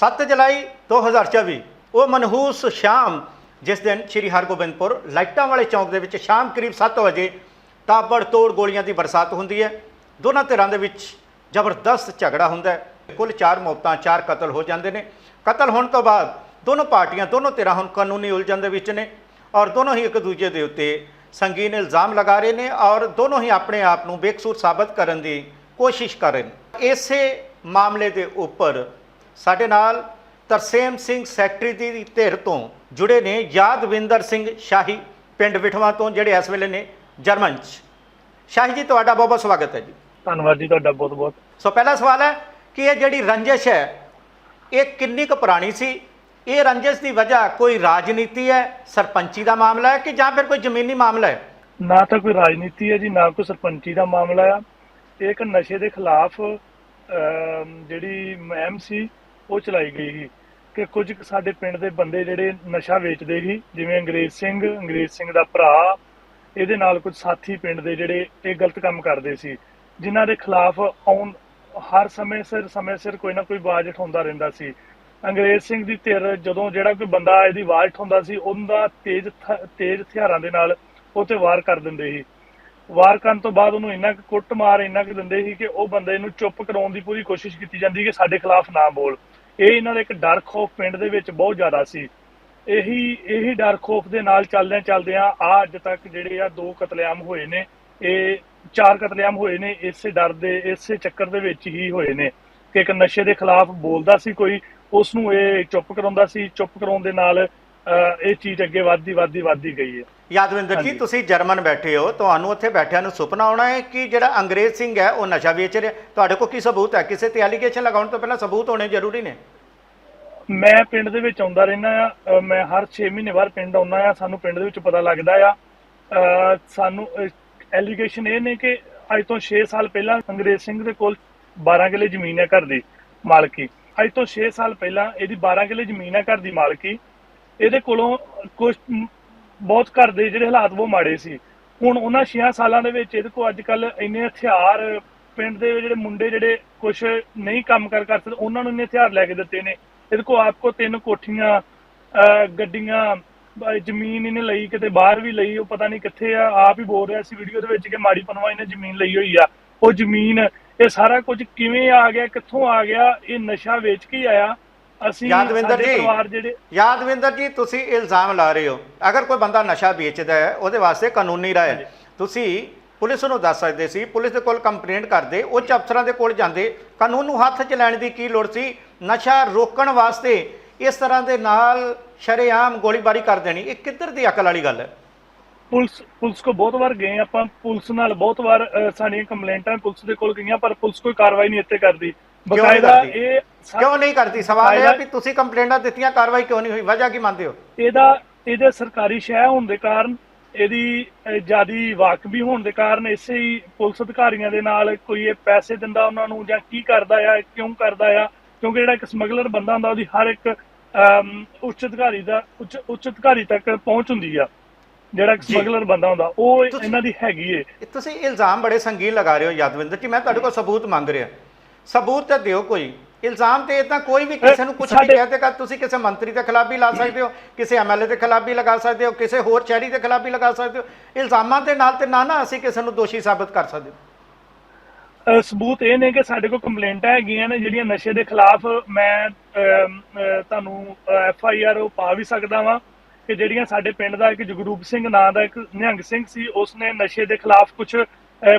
7 ਜੁਲਾਈ 2024 ਉਹ ਮਨਹੂਸ ਸ਼ਾਮ, ਜਿਸ ਦਿਨ ਸ੍ਰੀ ਹਰਗੋਬਿੰਦਪੁਰ ਲਾਈਟਾਂ ਵਾਲੇ ਚੌਂਕ ਦੇ ਵਿੱਚ ਸ਼ਾਮ ਕਰੀਬ 7 ਵਜੇ ਤਾਬੜ ਤੋੜ ਗੋਲੀਆਂ ਦੀ ਬਰਸਾਤ ਹੁੰਦੀ ਹੈ। ਦੋਨਾਂ ਧਿਰਾਂ ਦੇ ਵਿੱਚ ਜ਼ਬਰਦਸਤ ਝਗੜਾ ਹੁੰਦਾ ਹੈ। ਕੁੱਲ 4 ਮੌਤਾਂ 4 ਕਤਲ ਹੋ ਜਾਂਦੇ ਨੇ। ਕਤਲ ਹੋਣ ਤੋਂ ਬਾਅਦ ਦੋਨੋਂ ਪਾਰਟੀਆਂ, ਦੋਨੋਂ ਧਿਰਾਂ ਹੁਣ ਕਾਨੂੰਨੀ ਉਲਝਣ ਦੇ ਵਿੱਚ ਨੇ ਔਰ ਦੋਨੋਂ ਹੀ ਇੱਕ ਦੂਜੇ ਦੇ ਉੱਤੇ ਸੰਗੀਨ ਇਲਜ਼ਾਮ ਲਗਾ ਰਹੇ ਨੇ ਔਰ ਦੋਨੋਂ ਹੀ ਆਪਣੇ ਆਪ ਨੂੰ ਬੇਕਸੂਰ ਸਾਬਤ ਕਰਨ ਦੀ ਕੋਸ਼ਿਸ਼ ਕਰ ਰਹੇ ਨੇ। ਇਸੇ ਮਾਮਲੇ ਦੇ ਉੱਪਰ ਸਾਡੇ ਨਾਲ ਤਰਸੇਮ ਸਿੰਘ ਸੈਕਟਰੀ ਦੀ ਧਿਰ ਤੋਂ ਜੁੜੇ ਨੇ ਯਾਦਵਿੰਦਰ ਸਿੰਘ ਸ਼ਾਹੀ ਪਿੰਡ ਵਿਠਵਾ ਤੋਂ ਜਿਹੜੇ ਇਸ ਵੇਲੇ ਨੇ ਜਰਮਨ 'ਚ। ਸ਼ਾਹੀ ਜੀ ਤੁਹਾਡਾ ਬਹੁਤ ਬਹੁਤ ਸਵਾਗਤ ਹੈ ਜੀ। ਧੰਨਵਾਦ ਜੀ ਤੁਹਾਡਾ ਬਹੁਤ ਬਹੁਤ। ਸੋ ਪਹਿਲਾ ਸਵਾਲ ਹੈ ਕਿ ਇਹ ਜਿਹੜੀ ਰੰਜਿਸ਼ ਹੈ ਇਹ ਕਿੰਨੀ ਕੁ ਪੁਰਾਣੀ ਸੀ? ਇਹ ਰੰਜਿਸ਼ ਦੀ ਵਜ੍ਹਾ ਕੋਈ ਰਾਜਨੀਤੀ ਹੈ ਸਰਪੰਚੀ ਦਾ ਮਾਮਲਾ ਹੈ ਕਿ ਜਾਂ ਫਿਰ ਕੋਈ ਜ਼ਮੀਨੀ ਮਾਮਲਾ ਹੈ? ਨਾ ਤਾਂ ਕੋਈ ਰਾਜਨੀਤੀ ਹੈ ਜੀ ਨਾ ਕੋਈ ਸਰਪੰਚੀ ਦਾ ਮਾਮਲਾ ਆ। ਇਹ ਇੱਕ ਨਸ਼ੇ ਦੇ ਖਿਲਾਫ ਜਿਹੜੀ ਮੁਹਿੰਮ ਸੀ ਉਹ ਚਲਾਈ ਗਈ ਸੀ ਕਿ ਕੁਝ ਸਾਡੇ ਪਿੰਡ ਦੇ ਬੰਦੇ ਜਿਹੜੇ ਨਸ਼ਾ ਵੇਚਦੇ ਸੀ, ਜਿਵੇਂ ਅੰਗਰੇਜ਼ ਸਿੰਘ ਅੰਗਰੇਜ਼ ਸਿੰਘ ਦਾ ਭਰਾ, ਇਹਦੇ ਨਾਲ ਕੁਝ ਸਾਥੀ ਪਿੰਡ ਦੇ ਜਿਹੜੇ ਇਹ ਗਲਤ ਕੰਮ ਕਰਦੇ ਸੀ, ਜਿਨ੍ਹਾਂ ਦੇ ਖਿਲਾਫ ਆਉਣ, ਹਰ ਸਮੇਂ ਸਿਰ ਸਮੇਂ ਸਿਰ ਕੋਈ ਨਾ ਕੋਈ ਆਵਾਜ਼ ਉਠਾਉਂਦਾ ਰਹਿੰਦਾ ਸੀ। ਅੰਗਰੇਜ਼ ਸਿੰਘ ਦੀ ਧਿਰ ਜਦੋਂ ਜਿਹੜਾ ਕੋਈ ਬੰਦਾ ਇਹਦੀ ਆਵਾਜ਼ ਉਠਾਉਂਦਾ ਸੀ, ਉਹਦਾ ਤੇਜ਼ th- ਤੇਜ਼ ਹਥਿਆਰਾਂ ਦੇ ਨਾਲ ਉਹ ਤੇ ਵਾਰ ਕਰ ਦਿੰਦੇ ਸੀ। ਵਾਰ ਕਰਨ ਤੋਂ ਬਾਅਦ ਉਹਨੂੰ ਇੰਨਾ ਕੁ ਕੁੱਟ ਮਾਰ ਇੰਨਾ ਕੁ ਦਿੰਦੇ ਸੀ ਕਿ ਉਹ ਬੰਦੇ ਨੂੰ ਚੁੱਪ ਕਰਾਉਣ ਦੀ ਪੂਰੀ ਕੋਸ਼ਿਸ਼ ਕੀਤੀ ਜਾਂਦੀ ਕਿ ਸਾਡੇ ਖਿਲਾਫ ਨਾ ਬੋਲ। ਇਹ ਇਹਨਾਂ ਦਾ ਇੱਕ ਡਰ ਖੋਫ ਪਿੰਡ ਦੇ ਵਿੱਚ ਬਹੁਤ ਜ਼ਿਆਦਾ ਸੀ। ਇਹੀ ਇਹੀ ਡਰ ਖੋਫ ਦੇ ਨਾਲ ਚੱਲਦਿਆਂ ਚੱਲਦਿਆਂ ਆ ਅੱਜ ਤੱਕ ਜਿਹੜੇ ਆ ਦੋ ਕਤਲੇਆਮ ਹੋਏ ਨੇ, ਇਹ ਚਾਰ ਕਤਲੇਆਮ ਹੋਏ ਨੇ, ਇਸੇ ਡਰ ਦੇ, ਇਸੇ ਚੱਕਰ ਦੇ ਵਿੱਚ ਹੀ ਹੋਏ ਨੇ ਕਿ ਇੱਕ ਨਸ਼ੇ ਦੇ ਖਿਲਾਫ ਬੋਲਦਾ ਸੀ ਕੋਈ ਉਸ ਨੂੰ ਇਹ ਚੁੱਪ ਕਰਾਉਂਦਾ ਸੀ, ਚੁੱਪ ਕਰਾਉਣ ਦੇ ਨਾਲ ਇਹ ਚੀਜ਼ ਅੱਗੇ ਵੱਧਦੀ ਵੱਧਦੀ ਵੱਧਦੀ ਗਈ ਹੈ। ਯਾਦਵਿੰਦਰ ਜੀ। ਤੁਸੀਂ ਜਰਮਨ ਬੈਠੇ ਹੋ ਤੁਹਾਨੂੰ ਉੱਥੇ ਬੈਠਿਆਂ ਨੂੰ ਸੁਪਨਾ ਆਉਣਾ ਹੈ ਕਿ ਜਿਹੜਾ ਅੰਗਰੇਜ਼ ਸਿੰਘ ਹੈ ਉਹ ਨਸ਼ਾ ਵੇਚ ਰਿਹਾ ਤੁਹਾਡੇ ਕੋਲ ਕੀ ਸਬੂਤ ਹੈ? ਕਿਸੇ ਤੇ ਐਲੀਗੇਸ਼ਨ ਲਗਾਉਣ ਤੋਂ ਪਹਿਲਾਂ ਸਬੂਤ ਹੋਣੇ ਜ਼ਰੂਰੀ ਨੇ? ਮੈਂ ਪਿੰਡ ਦੇ ਵਿੱਚ ਆਉਂਦਾ ਰਹਿੰਦਾ ਆ ਮੈਂ ਹਰ 6 ਮਹੀਨੇ ਬਾਅਦ ਪਿੰਡ ਆਉਂਦਾ ਆ ਸਾਨੂੰ ਪਿੰਡ ਦੇ ਵਿੱਚ ਪਤਾ ਲੱਗਦਾ ਆ। ਸਾਨੂੰ ਐਲੀਗੇਸ਼ਨ ਇਹ ਨੇ ਕਿ ਅੱਜ ਤੋਂ 6 ਸਾਲ ਪਹਿਲਾਂ ਅੰਗਰੇਜ਼ ਸਿੰਘ ਦੇ ਕੋਲ 12 ਕਿੱਲੇ ਜ਼ਮੀਨ ਹੈ ਘਰ ਦੀ ਮਾਲਕੀ। ਅੱਜ ਤੋਂ 6 ਸਾਲ ਪਹਿਲਾਂ ਇਹਦੀ 12 ਕਿੱਲੇ ਜ਼ਮੀਨ ਹੈ ਘਰ ਦੀ ਮਾਲਕੀ। ਇਹਦੇ ਕੋਲੋਂ ਕੁਝ ਬਹੁਤ ਘਰ ਦੇ ਜਿਹੜੇ ਹਾਲਾਤ ਉਹ ਮਾੜੇ ਸੀ। ਹੁਣ ਉਹਨਾਂ 6 ਸਾਲਾਂ ਦੇ ਵਿੱਚ ਇਹਦੇ ਕੋਲ ਅੱਜ ਕੱਲ ਇੰਨੇ ਹਥਿਆਰ, ਪਿੰਡ ਦੇ ਜਿਹੜੇ ਮੁੰਡੇ ਜਿਹੜੇ ਕੁਝ ਨਹੀਂ ਕੰਮ ਕਰ ਕਰ ਸਕਦੇ, ਉਹਨਾਂ ਨੂੰ ਇੰਨੇ ਹਥਿਆਰ ਲੈ ਕੇ ਦਿੱਤੇ ਨੇ। ਇਹਦੇ ਕੋਲ ਆਪ ਕੋ ਤਿੰਨ ਕੋਠੀਆਂ ਅਹ ਗੱਡੀਆਂ ਜ਼ਮੀਨ ਇਹਨੇ ਲਈ, ਕਿਤੇ ਬਾਹਰ ਵੀ ਲਈ, ਉਹ ਪਤਾ ਨਹੀਂ ਕਿੱਥੇ ਆ, ਆਪ ਹੀ ਬੋਲ ਰਿਹਾ ਸੀ ਵੀਡੀਓ ਦੇ ਵਿੱਚ ਕਿ ਮਾੜੀ ਪਨਵਾ ਇਹਨੇ ਜ਼ਮੀਨ ਲਈ ਹੋਈ ਆ। ਉਹ ਜ਼ਮੀਨ, ਇਹ ਸਾਰਾ ਕੁਝ ਕਿਵੇਂ ਆ ਗਿਆ, ਕਿੱਥੋਂ ਆ ਗਿਆ, ਇਹ ਨਸ਼ਾ ਵੇਚ ਕੇ ਆਇਆ। ਅਸੀਂ ਯਾਦਵਿੰਦਰ ਜੀ। ਪਰਿਵਾਰ ਜਿਹੜੇ ਯਾਦਵਿੰਦਰ ਜੀ ਤੁਸੀਂ ਇਲਜ਼ਾਮ ਲਾ ਰਹੇ ਹੋ। ਅਗਰ ਕੋਈ ਬੰਦਾ ਨਸ਼ਾ ਵੇਚਦਾ ਹੈ ਉਹਦੇ ਵਾਸਤੇ ਕਾਨੂੰਨੀ ਹੈ। ਤੁਸੀਂ ਪੁਲਿਸ ਨੂੰ ਦੱਸ ਸਕਦੇ ਸੀ ਪੁਲਿਸ ਦੇ ਕੋਲ ਕੰਪਲੇਂਟ ਕਰਦੇ ਉੱਚ ਅਫਸਰਾਂ ਦੇ ਕੋਲ ਜਾਂਦੇ ਕਾਨੂੰਨ ਨੂੰ ਹੱਥ 'ਚ ਲੈਣ ਦੀ ਕੀ ਲੋੜ ਸੀ? ਨਸ਼ਾ ਰੋਕਣ ਵਾਸਤੇ ਇਸ ਤਰ੍ਹਾਂ ਦੇ ਨਾਲ ਸ਼ਰੇਆਮ ਗੋਲੀਬਾਰੀ ਕਰ ਦੇਣੀ ਇਹ ਕਿੱਧਰ ਦੀ ਅਕਲ ਵਾਲੀ ਗੱਲ ਹੈ? ਪੁਲਿਸ ਪੁਲਿਸ ਕੋ ਬਹੁਤ ਵਾਰ ਗਏ ਆਪਾਂ ਪੁਲਿਸ ਨਾਲ ਬਹੁਤ ਵਾਰ ਸਾਡੀਆਂ ਕੰਪਲੇਂਟਾਂ ਪੁਲਿਸ ਦੇ ਕੋਲ ਗਈਆਂ ਪਰ ਪੁਲਿਸ ਕੋਈ ਕਾਰਵਾਈ ਨਹੀਂ ਇੱਥੇ ਕਰਦੀ। ਨਹੀਂ ਬਕਾਇਦਾ ਕਰਦੀ? ਇਹ ਸਾ- ਕਿਉਂ ਨਹੀਂ ਕਰਦੀ? ਸਵਾਲ ਇਹ ਹੈ ਵੀ ਤੁਸੀਂ ਕੰਪਲੇਂਟਾਂ ਦਿੱਤੀਆਂ ਕਾਰਵਾਈ ਕਿਉਂ ਨਹੀਂ ਹੋਈ? ਵਜ੍ਹਾ ਕੀ ਮੰਨਦੇ ਹੋ? ਇਹਦਾ ਇਹਦੇ ਸਰਕਾਰੀ ਸ਼ਹਿ ਹੋਣ ਦੇ ਕਾਰਨ ਇਹਦੀ ਜਿਆਦੀ ਵਾਕਬੀ ਹੋਣ ਦੇ ਕਾਰਨ ਇਸੇ ਹੀ ਪੁਲਿਸ ਅਧਿਕਾਰੀਆਂ ਦੇ ਨਾਲ ਕੋਈ ਇਹ ਪੈਸੇ ਦਿੰਦਾ ਉਹਨਾਂ ਨੂੰ ਜਾਂ ਕੀ ਕਰਦਾ ਆ ਕਿਉਂ ਕਰਦਾ ਆ? ਕਿਉਂਕਿ ਜਿਹੜਾ ਇੱਕ ਸਮਗਲਰ ਬੰਦਾ ਹੁੰਦਾ ਉਹਦੀ ਹਰ ਇੱਕ ਉੱਚ ਅਧਿਕਾਰੀ ਦਾ ਉੱਚ ਉੱਚ ਅਧਿਕਾਰੀ ਤੱਕ ਪਹੁੰਚ ਹੁੰਦੀ ਆ। ਜਿਹੜਾ ਇੱਕ। ਸਮਗਲਰ ਬੰਦਾ ਹੁੰਦਾ ਉਹ ਇਹਨਾਂ ਦੀ ਹੈਗੀ ਏ। ਤੁਸੀਂ ਇਲਜ਼ਾਮ ਬੜੇ ਸੰਗੀਨ ਲਗਾ ਰਹੇ ਹੋ ਯਾਦਵਿੰਦਰ ਜੀ। ਮੈਂ ਤੁਹਾਡੇ ਕੋਲ ਸਬੂਤ ਮੰਗ ਰਿਹਾ। ਸਬੂਤ ਤਾਂ ਦਿਓ ਕੋਈ। ਇਲਜ਼ਾਮ ਤੇ ਇਦਾਂ ਕੋਈ ਵੀ ਕਿਸੇ ਨੂੰ ਕੁਝ ਵੀ ਕਹਿ ਦੇਗਾ ਤੁਸੀਂ ਕਿਸੇ ਮੰਤਰੀ ਦੇ ਖਿਲਾਫ ਵੀ ਲਾ ਸਕਦੇ ਹੋ ਕਿਸੇ ਐਮਐਲਏ ਦੇ ਖਿਲਾਫ ਵੀ ਲਗਾ ਸਕਦੇ ਹੋ ਕਿਸੇ ਹੋਰ ਸ਼ਹਿਰੀ ਦੇ ਖਿਲਾਫ ਵੀ ਲਗਾ ਸਕਦੇ ਹੋ। ਇਲਜ਼ਾਮਾਂ ਦੇ ਨਾਲ ਤੇ ਨਾ ਨਾ ਅਸੀਂ ਕਿਸੇ ਨੂੰ ਦੋਸ਼ੀ ਸਾਬਤ ਕਰ ਸਕਦੇ ਸਬੂਤ ਇਹ ਨੇ ਕਿ ਸਾਡੇ ਕੋਲ ਕੰਪਲੇਂਟਾਂ ਹੈਗੀਆਂ ਨੇ ਜਿਹੜੀਆਂ ਨਸ਼ੇ ਦੇ ਖਿਲਾਫ ਮੈਂ ਤੁਹਾਨੂੰ ਐਫ ਆਈ ਆਰ ਉਹ ਪਾ ਵੀ ਸਕਦਾ ਵਾਂ ਕਿ ਜਿਹੜੀਆਂ ਸਾਡੇ ਪਿੰਡ ਦਾ ਇੱਕ ਜਗਰੂਪ ਸਿੰਘ ਨਾਂ ਦਾ ਇੱਕ ਨਿਹੰਗ ਸਿੰਘ ਸੀ ਉਸਨੇ ਨਸ਼ੇ ਦੇ ਖਿਲਾਫ ਕੁਝ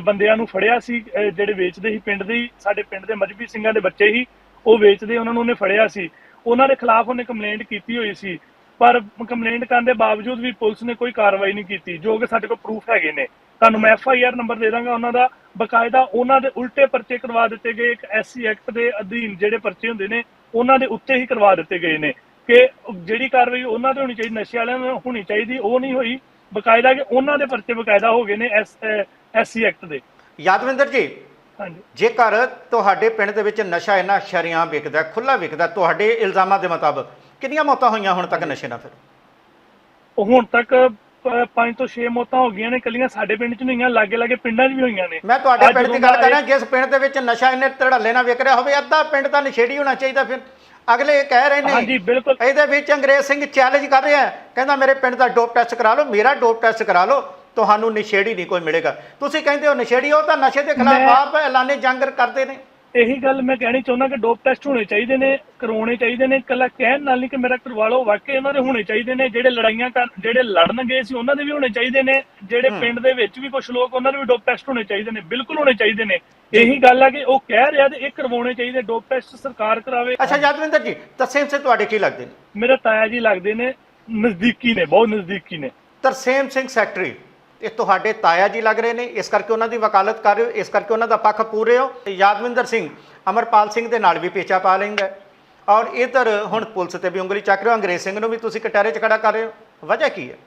ਬੰਦਿਆਂ ਨੂੰ ਫੜਿਆ ਸੀ ਜਿਹੜੇ ਵੇਚਦੇ ਸੀ ਪਿੰਡ ਦੇ ਸਾਡੇ ਪਿੰਡ ਦੇ ਮਜਬੀ ਸਿੰਘਾਂ ਦੇ ਬੱਚੇ ਹੀ, ਉਹ ਵੇਚਦੇ ਉਹਨਾਂ ਨੂੰ ਉਹਨੇ ਫੜਿਆ ਸੀ। ਉਹਨਾਂ ਦੇ ਖਿਲਾਫ ਉਹਨੇ ਕੰਪਲੇਂਟ ਕੀਤੀ ਹੋਈ ਸੀ। ਪਰ ਕੰਪਲੇਂਟ ਕਰਨ ਦੇ ਬਾਵਜੂਦ ਵੀ ਪੁਲਿਸ ਨੇ ਕੋਈ ਕਾਰਵਾਈ ਨਹੀਂ ਕੀਤੀ, ਜੋ ਕਿ ਸਾਡੇ ਕੋਲ ਪ੍ਰੂਫ ਹੈਗੇ ਨੇ। ਤੁਹਾਨੂੰ ਮੈਂ ਐਫ ਆਈ ਆਰ ਨੰਬਰ ਦੇ ਦਾਂਗਾ, ਉਹਨਾਂ ਦਾ ਬਕਾਇਦਾ ਉਹਨਾਂ ਦੇ ਉਲਟੇ ਪਰਚੇ ਕਰਵਾ ਦਿੱਤੇ ਗਏ, ਇੱਕ ਐਸਸੀ ਐਕਟ ਦੇ ਅਧੀਨ ਜਿਹੜੇ ਪਰਚੇ ਹੁੰਦੇ ਨੇ, ਉਹਨਾਂ ਦੇ ਉੱਤੇ ਹੀ ਕਰਵਾ ਦਿੱਤੇ ਗਏ ਨੇ। ਕਿ ਜਿਹੜੀ ਕਾਰਵਾਈ ਉਹਨਾਂ ਤੇ ਹੋਣੀ ਚਾਹੀਦੀ, ਨਸ਼ੇ ਵਾਲਿਆਂ ਨੂੰ ਹੋਣੀ ਚਾਹੀਦੀ, ਉਹ ਨਹੀਂ ਹੋਈ। ਬਕਾਇਦਾ ਕਿ ਉਹਨਾਂ ਦੇ ਪਰਚੇ ਬਕਾਇਦਾ ਹੋ ਗਏ ਨੇ ਐਸ ਐਸਸੀ ਐਕਟ ਦੇ। ਯਾਦਵਿੰਦਰ ਜੀ ਹਾਂਜੀ। ਜੇਕਰ ਤੁਹਾਡੇ ਪਿੰਡ ਦੇ ਵਿੱਚ ਨਸ਼ਾ ਇੰਨਾ ਸ਼ਰਿਆਂ ਵਿਕਦਾ ਖੁੱਲਾ ਵਿਕਦਾ ਤੁਹਾਡੇ ਇਲਜ਼ਾਮਾਂ ਦੇ ਮੁਤਾਬਕ ਕਿੰਨੀਆਂ ਮੌਤਾਂ ਹੋਈਆਂ ਹੁਣ ਤੱਕ ਨਸ਼ੇ ਨਾਲ? ਫਿਰ ਉਹ ਹੁਣ ਤੱਕ ਪ- ਪੰਜ ਤੋਂ 6 ਮੌਤਾਂ ਹੋ ਗਈਆਂ ਨੇ ਕੱਲੀਆਂ ਸਾਡੇ ਪਿੰਡ 'ਚ ਨਹੀਂ ਹੋਈਆਂ ਲਾਗੇ ਲਾਗੇ ਪਿੰਡਾਂ 'ਚ ਵੀ ਹੋਈਆਂ ਨੇ। ਮੈਂ ਤੁਹਾਡੇ ਪਿੰਡ ਦੀ ਗੱਲ ਕਰ ਰਿਹਾ ਜਿਸ ਪਿੰਡ ਦੇ ਵਿੱਚ ਨਸ਼ਾ ਇੰਨੇ ਧੜੱਲੇ ਨਾਲ ਵਿਕ ਰਿਹਾ ਹੋਵੇ ਅੱਧਾ ਪਿੰਡ ਤਾਂ ਨਸ਼ੇੜੀ ਹੋਣਾ ਚਾਹੀਦਾ ਫਿਰ। ਅਗਲੇ ਕਹਿ ਰਹੇ ਨੇ ਹਾਂਜੀ ਬਿਲਕੁਲ। ਇਹਦੇ ਵਿੱਚ ਅੰਗਰੇਜ਼ ਸਿੰਘ ਚੈਲੰਜ ਕਰ ਰਿਹਾ ਕਹਿੰਦਾ ਮੇਰੇ ਪਿੰਡ ਦਾ ਡੋਪ ਟੈਸਟ ਕਰਾ ਲਓ ਮੇਰਾ ਡੋਪ ਟੈਸਟ ਕਰਾ ਲਓ ਤੁਹਾਨੂੰ ਨਸ਼ੇੜੀ ਨਹੀਂ ਕੋਈ ਮਿਲੇਗਾ। ਤੁਸੀਂ ਕਹਿੰਦੇ ਹੋ ਨਸ਼ੇੜੀ ਉਹ ਤਾਂ ਨਸ਼ੇ ਦੇ ਖਿਲਾਫ ਆਪ ਐਲਾਨੇ ਜੰਗ ਕਰਦੇ ਨੇ। ਇਹੀ ਗੱਲ ਮੈਂ ਕਹਿਣੀ ਚਾਹੁੰਦਾ ਕਿ ਡੋਪ ਟੈਸਟ ਹੋਣੇ ਚਾਹੀਦੇ ਨੇ ਕਰਵਾਉਣੇ ਚਾਹੀਦੇ ਨੇ। ਇਕੱਲਾ ਕਹਿਣ ਨਾਲ ਨਹੀਂ ਕਿ ਮੇਰਾ ਕਰਵਾ ਲਓ ਵਾਕਈ ਉਹਨਾਂ ਦੇ ਹੋਣੇ ਚਾਹੀਦੇ ਨੇ। ਜਿਹੜੇ ਲੜਾਈਆਂ ਕਰ ਜਿਹੜੇ ਲੜਨ ਗਏ ਸੀ ਉਹਨਾਂ ਦੇ ਵੀ ਹੋਣੇ ਚਾਹੀਦੇ ਨੇ। ਜਿਹੜੇ ਪਿੰਡ ਦੇ ਵਿੱਚ ਵੀ ਕੁਝ ਲੋਕ ਉਹਨਾਂ ਦੇ ਵੀ ਡੋਪ ਟੈਸਟ ਹੋਣੇ ਚਾਹੀਦੇ ਨੇ। ਬਿਲਕੁਲ ਹੋਣੇ ਚਾਹੀਦੇ ਨੇ। ਇਹੀ ਗੱਲ ਆ ਕਿ ਉਹ ਕਹਿ ਰਿਹਾ ਤੇ ਇਹ ਕਰਵਾਉਣੇ ਚਾਹੀਦੇ। ਡੋਪ ਟੈਸਟ ਸਰਕਾਰ ਕਰਾਵੇ। ਅੱਛਾ ਯਾਦਵਿੰਦਰ ਜੀ ਤਰਸੇਮ ਸੇ ਤੁਹਾਡੇ ਕੀ ਲੱਗਦੇ ਨੇ? ਮੇਰੇ ਤਾਇਆ ਜੀ ਲੱਗਦੇ ਨੇ। ਨਜ਼ਦੀਕੀ ਨੇ ਬਹੁਤ ਨਜ਼ਦੀਕੀ ਨੇ। ਤਰਸੇਮ ਸਿੰਘ ਸੈਕਟਰੀ ਇਹ ਤੁਹਾਡੇ ਤਾਇਆ ਜੀ ਲੱਗ ਰਹੇ ਨੇ ਇਸ ਕਰਕੇ ਉਹਨਾਂ ਦੀ ਵਕਾਲਤ ਕਰ ਰਹੇ ਹੋ ਇਸ ਕਰਕੇ ਉਹਨਾਂ ਦਾ ਪੱਖ ਪੂਰੇ ਹੋ। ਯਾਦਵਿੰਦਰ ਸਿੰਘ ਅਮਰਪਾਲ ਸਿੰਘ ਦੇ ਨਾਲ ਵੀ ਪੇਚਾ ਪਾ ਲੈਂਦਾ ਔਰ ਇਧਰ ਹੁਣ ਪੁਲਿਸ ਤੇ ਵੀ ਉਂਗਲੀ ਚੱਕ ਰਹੇ ਹੋ ਅੰਗਰੇਜ਼ ਸਿੰਘ ਨੂੰ ਵੀ ਤੁਸੀਂ ਕਟਹਿਰੇ 'ਚ ਖੜਾ ਕਰ ਰਹੇ ਹੋ। ਵਜ੍ਹਾ ਕੀ ਹੈ?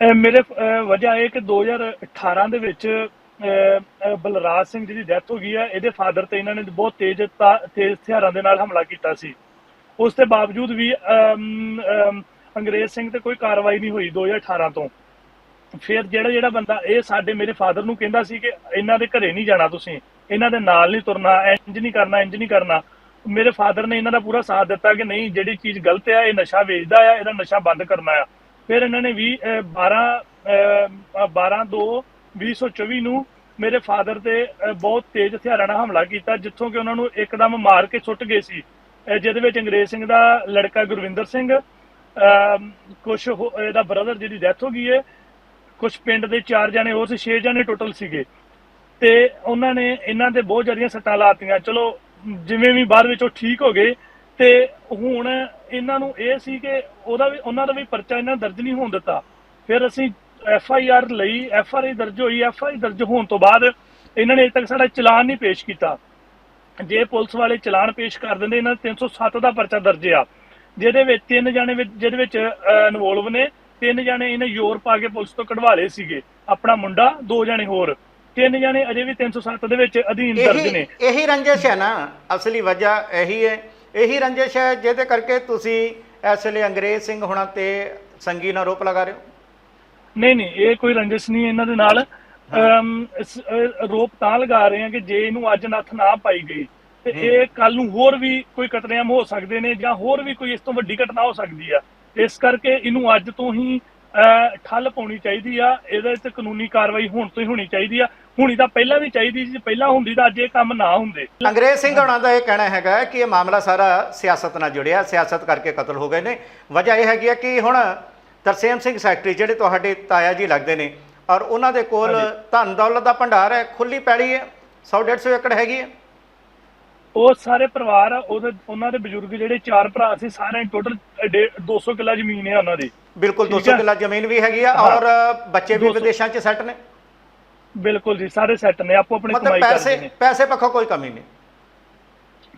ਅਹ ਮੇਰੇ ਅਹ ਵਜ੍ਹਾ ਇਹ ਕਿ 2018 ਦੇ ਵਿੱਚ ਬਲਰਾਜ ਸਿੰਘ ਜੀ ਦੀ ਡੈਥ ਹੋ ਗਈ ਹੈ ਇਹਦੇ ਫਾਦਰ ਤੇ ਇਹਨਾਂ ਨੇ ਬਹੁਤ ਤੇਜ਼ ਤੇਜ਼ ਹਥਿਆਰਾਂ ਦੇ ਨਾਲ ਹਮਲਾ ਕੀਤਾ ਸੀ। ਉਸ ਦੇ ਬਾਵਜੂਦ ਵੀ ਅਮ, ਅੰਗਰੇਜ਼ ਸਿੰਘ ਤੇ ਕੋਈ ਕਾਰਵਾਈ ਨਹੀਂ ਹੋਈ 2018 ਤੋਂ। ਫਿਰ ਜਿਹੜਾ ਜਿਹੜਾ ਬੰਦਾ, ਇਹ ਸਾਡੇ ਮੇਰੇ ਫਾਦਰ ਨੂੰ ਕਹਿੰਦਾ ਸੀ ਕਿ ਇਹਨਾਂ ਦੇ ਘਰੇ ਨਹੀਂ ਜਾਣਾ ਤੁਸੀਂ, ਇਹਨਾਂ ਦੇ ਨਾਲ ਨਹੀਂ ਤੁਰਨਾ ਇੰਜ ਨਹੀਂ ਕਰਨਾ ਇੰਜ ਨਹੀਂ ਕਰਨਾ। ਮੇਰੇ ਫਾਦਰ ਨੇ ਇਹਨਾਂ ਦਾ ਪੂਰਾ ਸਾਥ ਦਿੱਤਾ ਕਿ ਨਹੀਂ, ਜਿਹੜੀ ਚੀਜ਼ ਗਲਤ ਆ, ਇਹ ਨਸ਼ਾ ਵੇਚਦਾ ਆ, ਇਹਦਾ ਨਸ਼ਾ ਬੰਦ ਕਰਨਾ ਆ। ਫਿਰ ਇਹਨਾਂ ਨੇ 20 ਅਹ 12 ਅਹ 12 2 2024 ਨੂੰ ਮੇਰੇ ਫਾਦਰ ਤੇ ਬਹੁਤ ਤੇਜ਼ ਹਥਿਆਰਾਂ ਨਾਲ ਹਮਲਾ ਕੀਤਾ, ਜਿੱਥੋਂ ਕਿ ਉਹਨਾਂ ਨੂੰ ਇੱਕਦਮ ਮਾਰ ਕੇ ਸੁੱਟ ਗਏ ਸੀ। ਜਿਹਦੇ ਵਿੱਚ ਅੰਗਰੇਜ਼ ਸਿੰਘ ਦਾ ਲੜਕਾ ਗੁਰਵਿੰਦਰ ਸਿੰਘ ਕੁਝ ਇਹਦਾ ਬ੍ਰਦਰ ਜਿਹਦੀ ਡੈਥ ਹੋ ਗਈ ਹੈ ਕੁਝ ਪਿੰਡ ਦੇ ਚਾਰ ਜਣੇ ਹੋਰ ਸੀ 6 ਜਣੇ ਟੋਟਲ ਸੀਗੇ। ਤੇ ਉਹਨਾਂ ਨੇ ਇਹਨਾਂ ਤੇ ਬਹੁਤ ਜ਼ਿਆਦੀਆਂ ਸੱਟਾਂ ਲਾਤੀਆਂ। ਚਲੋ, ਜਿਵੇਂ ਵੀ ਬਾਅਦ ਵਿੱਚ ਉਹ ਠੀਕ ਹੋ ਗਏ, ਤੇ ਹੁਣ ਇਹਨਾਂ ਨੂੰ ਇਹ ਸੀ ਕਿ ਉਹਦਾ ਵੀ, ਉਹਨਾਂ ਦਾ ਵੀ ਪਰਚਾ ਇਹਨਾਂ ਦਰਜ ਨਹੀਂ ਹੋਣ ਦਿੱਤਾ। ਫਿਰ ਅਸੀਂ ਐਫ ਆਈ ਆਰ ਲਈ, ਐਫ ਆਰ ਆਈ ਦਰਜ ਹੋਈ। ਐਫ ਆਈ ਦਰਜ ਹੋਣ ਤੋਂ ਬਾਅਦ ਇਹਨਾਂ ਨੇ ਅਜੇ ਤੱਕ ਸਾਡਾ ਚਲਾਨ ਨਹੀਂ ਪੇਸ਼ ਕੀਤਾ। ਜੇ ਪੁਲਿਸ ਵਾਲੇ ਚਲਾਨ ਪੇਸ਼ ਕਰ ਦਿੰਦੇ, ਇਹਨਾਂ ਦਾ 307 ਦਾ ਪਰਚਾ ਦਰਜ ਆ। ਜਿਹਦੇ ਵਿੱਚ ਤਿੰਨ ਜਣੇ ਜਿਹਦੇ ਵਿੱਚ ਇਨਵੋਲਵ ਨੇ। ਤਿੰਨ ਜਾਣੇ ਇਹਨੇ ਯੂਰਪ ਆ ਕੇ ਪੁਲਿਸ ਤੋਂ ਕਢਵਾ ਲਏ ਸੀਗੇ। ਆਪਣਾ ਮੁੰਡਾ ਦੋ ਜਾਣੇ ਹੋਰ। ਤਿੰਨ ਜਾਣੇ ਅਜੇ ਵੀ 307 ਦੇ ਵਿੱਚ ਅਧੀਨ ਦਰਜ ਨੇ। ਇਹੀ ਰੰਜਿਸ਼ ਹੈ ਨਾ ਅਸਲੀ ਵਜ੍ਹਾ ਇਹੀ ਹੈ। ਇਹੀ ਰੰਜਿਸ਼ ਹੈ ਜਿਹਦੇ ਕਰਕੇ ਤੁਸੀਂ ਇਸ ਵੇਲੇ ਅੰਗਰੇਜ਼ ਸਿੰਘ ਹੁਣਾਂ ਤੇ ਸੰਗੀਨ ਆਰੋਪ ਲਗਾ ਰਹੇ ਹੋ। ਨਹੀਂ ਨਹੀਂ ਇਹ ਕੋਈ ਰੰਜਿਸ਼ ਨਹੀਂ ਇਹਨਾਂ ਦੇ ਨਾਲ। ਅਮ, ਇਸ- ਅ, ਰੋਪ ਤਾਂ ਲਗਾ ਰਹੇ ਆ ਕਿ ਜੇ ਇਹਨੂੰ ਅੱਜ ਨੱਥ ਨਾ ਪਾਈ ਗਈ ਤੇ ਇਹ ਕੱਲ ਨੂੰ ਹੋਰ ਵੀ ਕੋਈ ਕਤਲੇਆਮ ਹੋ ਸਕਦੇ ਨੇ ਜਾਂ ਹੋਰ ਵੀ ਕੋਈ ਇਸ ਤੋਂ ਵੱਡੀ ਘਟਨਾ ਹੋ ਸਕਦੀ ਆ। ਇਸ ਕਰਕੇ ਇਹਨੂੰ ਅੱਜ ਤੋਂ ਹੀ ਠੱਲ ਪਾਉਣੀ ਚਾਹੀਦੀ ਆ। ਇਹਦੇ ਤੇ ਕਾਨੂੰਨੀ ਕਾਰਵਾਈ ਹੁਣ ਤੋਂ ਹੀ ਹੋਣੀ ਚਾਹੀਦੀ ਆ। ਹੁਣੀ ਤਾਂ ਪਹਿਲਾਂ ਵੀ ਚਾਹੀਦੀ ਸੀ ਪਹਿਲਾਂ ਹੁੰਦੀ ਤਾਂ ਅੱਜ ਇਹ ਕੰਮ ਨਾ ਹੁੰਦੇ। ਅੰਗਰੇਜ਼ ਸਿੰਘ ਹੁਣਾਂ ਦਾ ਇਹ ਕਹਿਣਾ ਹੈਗਾ ਕਿ ਇਹ ਮਾਮਲਾ ਸਾਰਾ ਸਿਆਸਤ ਨਾਲ ਜੁੜਿਆ ਸਿਆਸਤ ਕਰਕੇ ਕਤਲ ਹੋ ਗਏ ਨੇ। ਵਜ੍ਹਾ ਇਹ ਹੈਗੀ ਹੈ ਕਿ ਹੁਣ ਤਰਸੇਮ ਸਿੰਘ ਸੈਕਟਰੀ ਜਿਹੜੇ ਤੁਹਾਡੇ ਤਾਇਆ ਜੀ ਲੱਗਦੇ ਨੇ ਔਰ ਉਹਨਾਂ ਦੇ ਕੋਲ ਧਨ ਦੌਲਤ ਦਾ ਭੰਡਾਰ ਹੈ ਖੁੱਲੀ ਪੈੜੀ ਹੈ 100 150 ਏਕੜ ਹੈਗੀ ਹੈ। ਉਹ ਸਾਰੇ ਪਰਿਵਾਰ ਉਹਦੇ ਉਹਨਾਂ ਦੇ ਬਜ਼ੁਰਗ ਜਿਹੜੇ ਚਾਰ ਭਰਾ ਸੀ ਸਾਰਿਆਂ ਟੋਟਲ 200 ਕਿੱਲਾ ਜ਼ਮੀਨ ਹੈ ਉਹਨਾਂ ਦੀ। ਬਿਲਕੁਲ ਠੀਕ 200 ਹੈ। ਕਿੱਲਾ ਜ਼ਮੀਨ ਵੀ ਹੈਗੀ ਆ। ਔਰ ਬੱਚੇ ਵੀ 200 ਵਿਦੇਸ਼ਾਂ 'ਚ ਸੈੱਟ ਨੇ। ਬਿਲਕੁਲ ਜੀ ਸਾਰੇ ਸੈੱਟ ਨੇ ਆਪੋ ਆਪਣੀ ਕਮਾਈ ਕਰਦੇ ਨੇ। ਪੈਸੇ ਪੱਖੋਂ ਕੋਈ ਕਮੀ ਨਹੀਂ।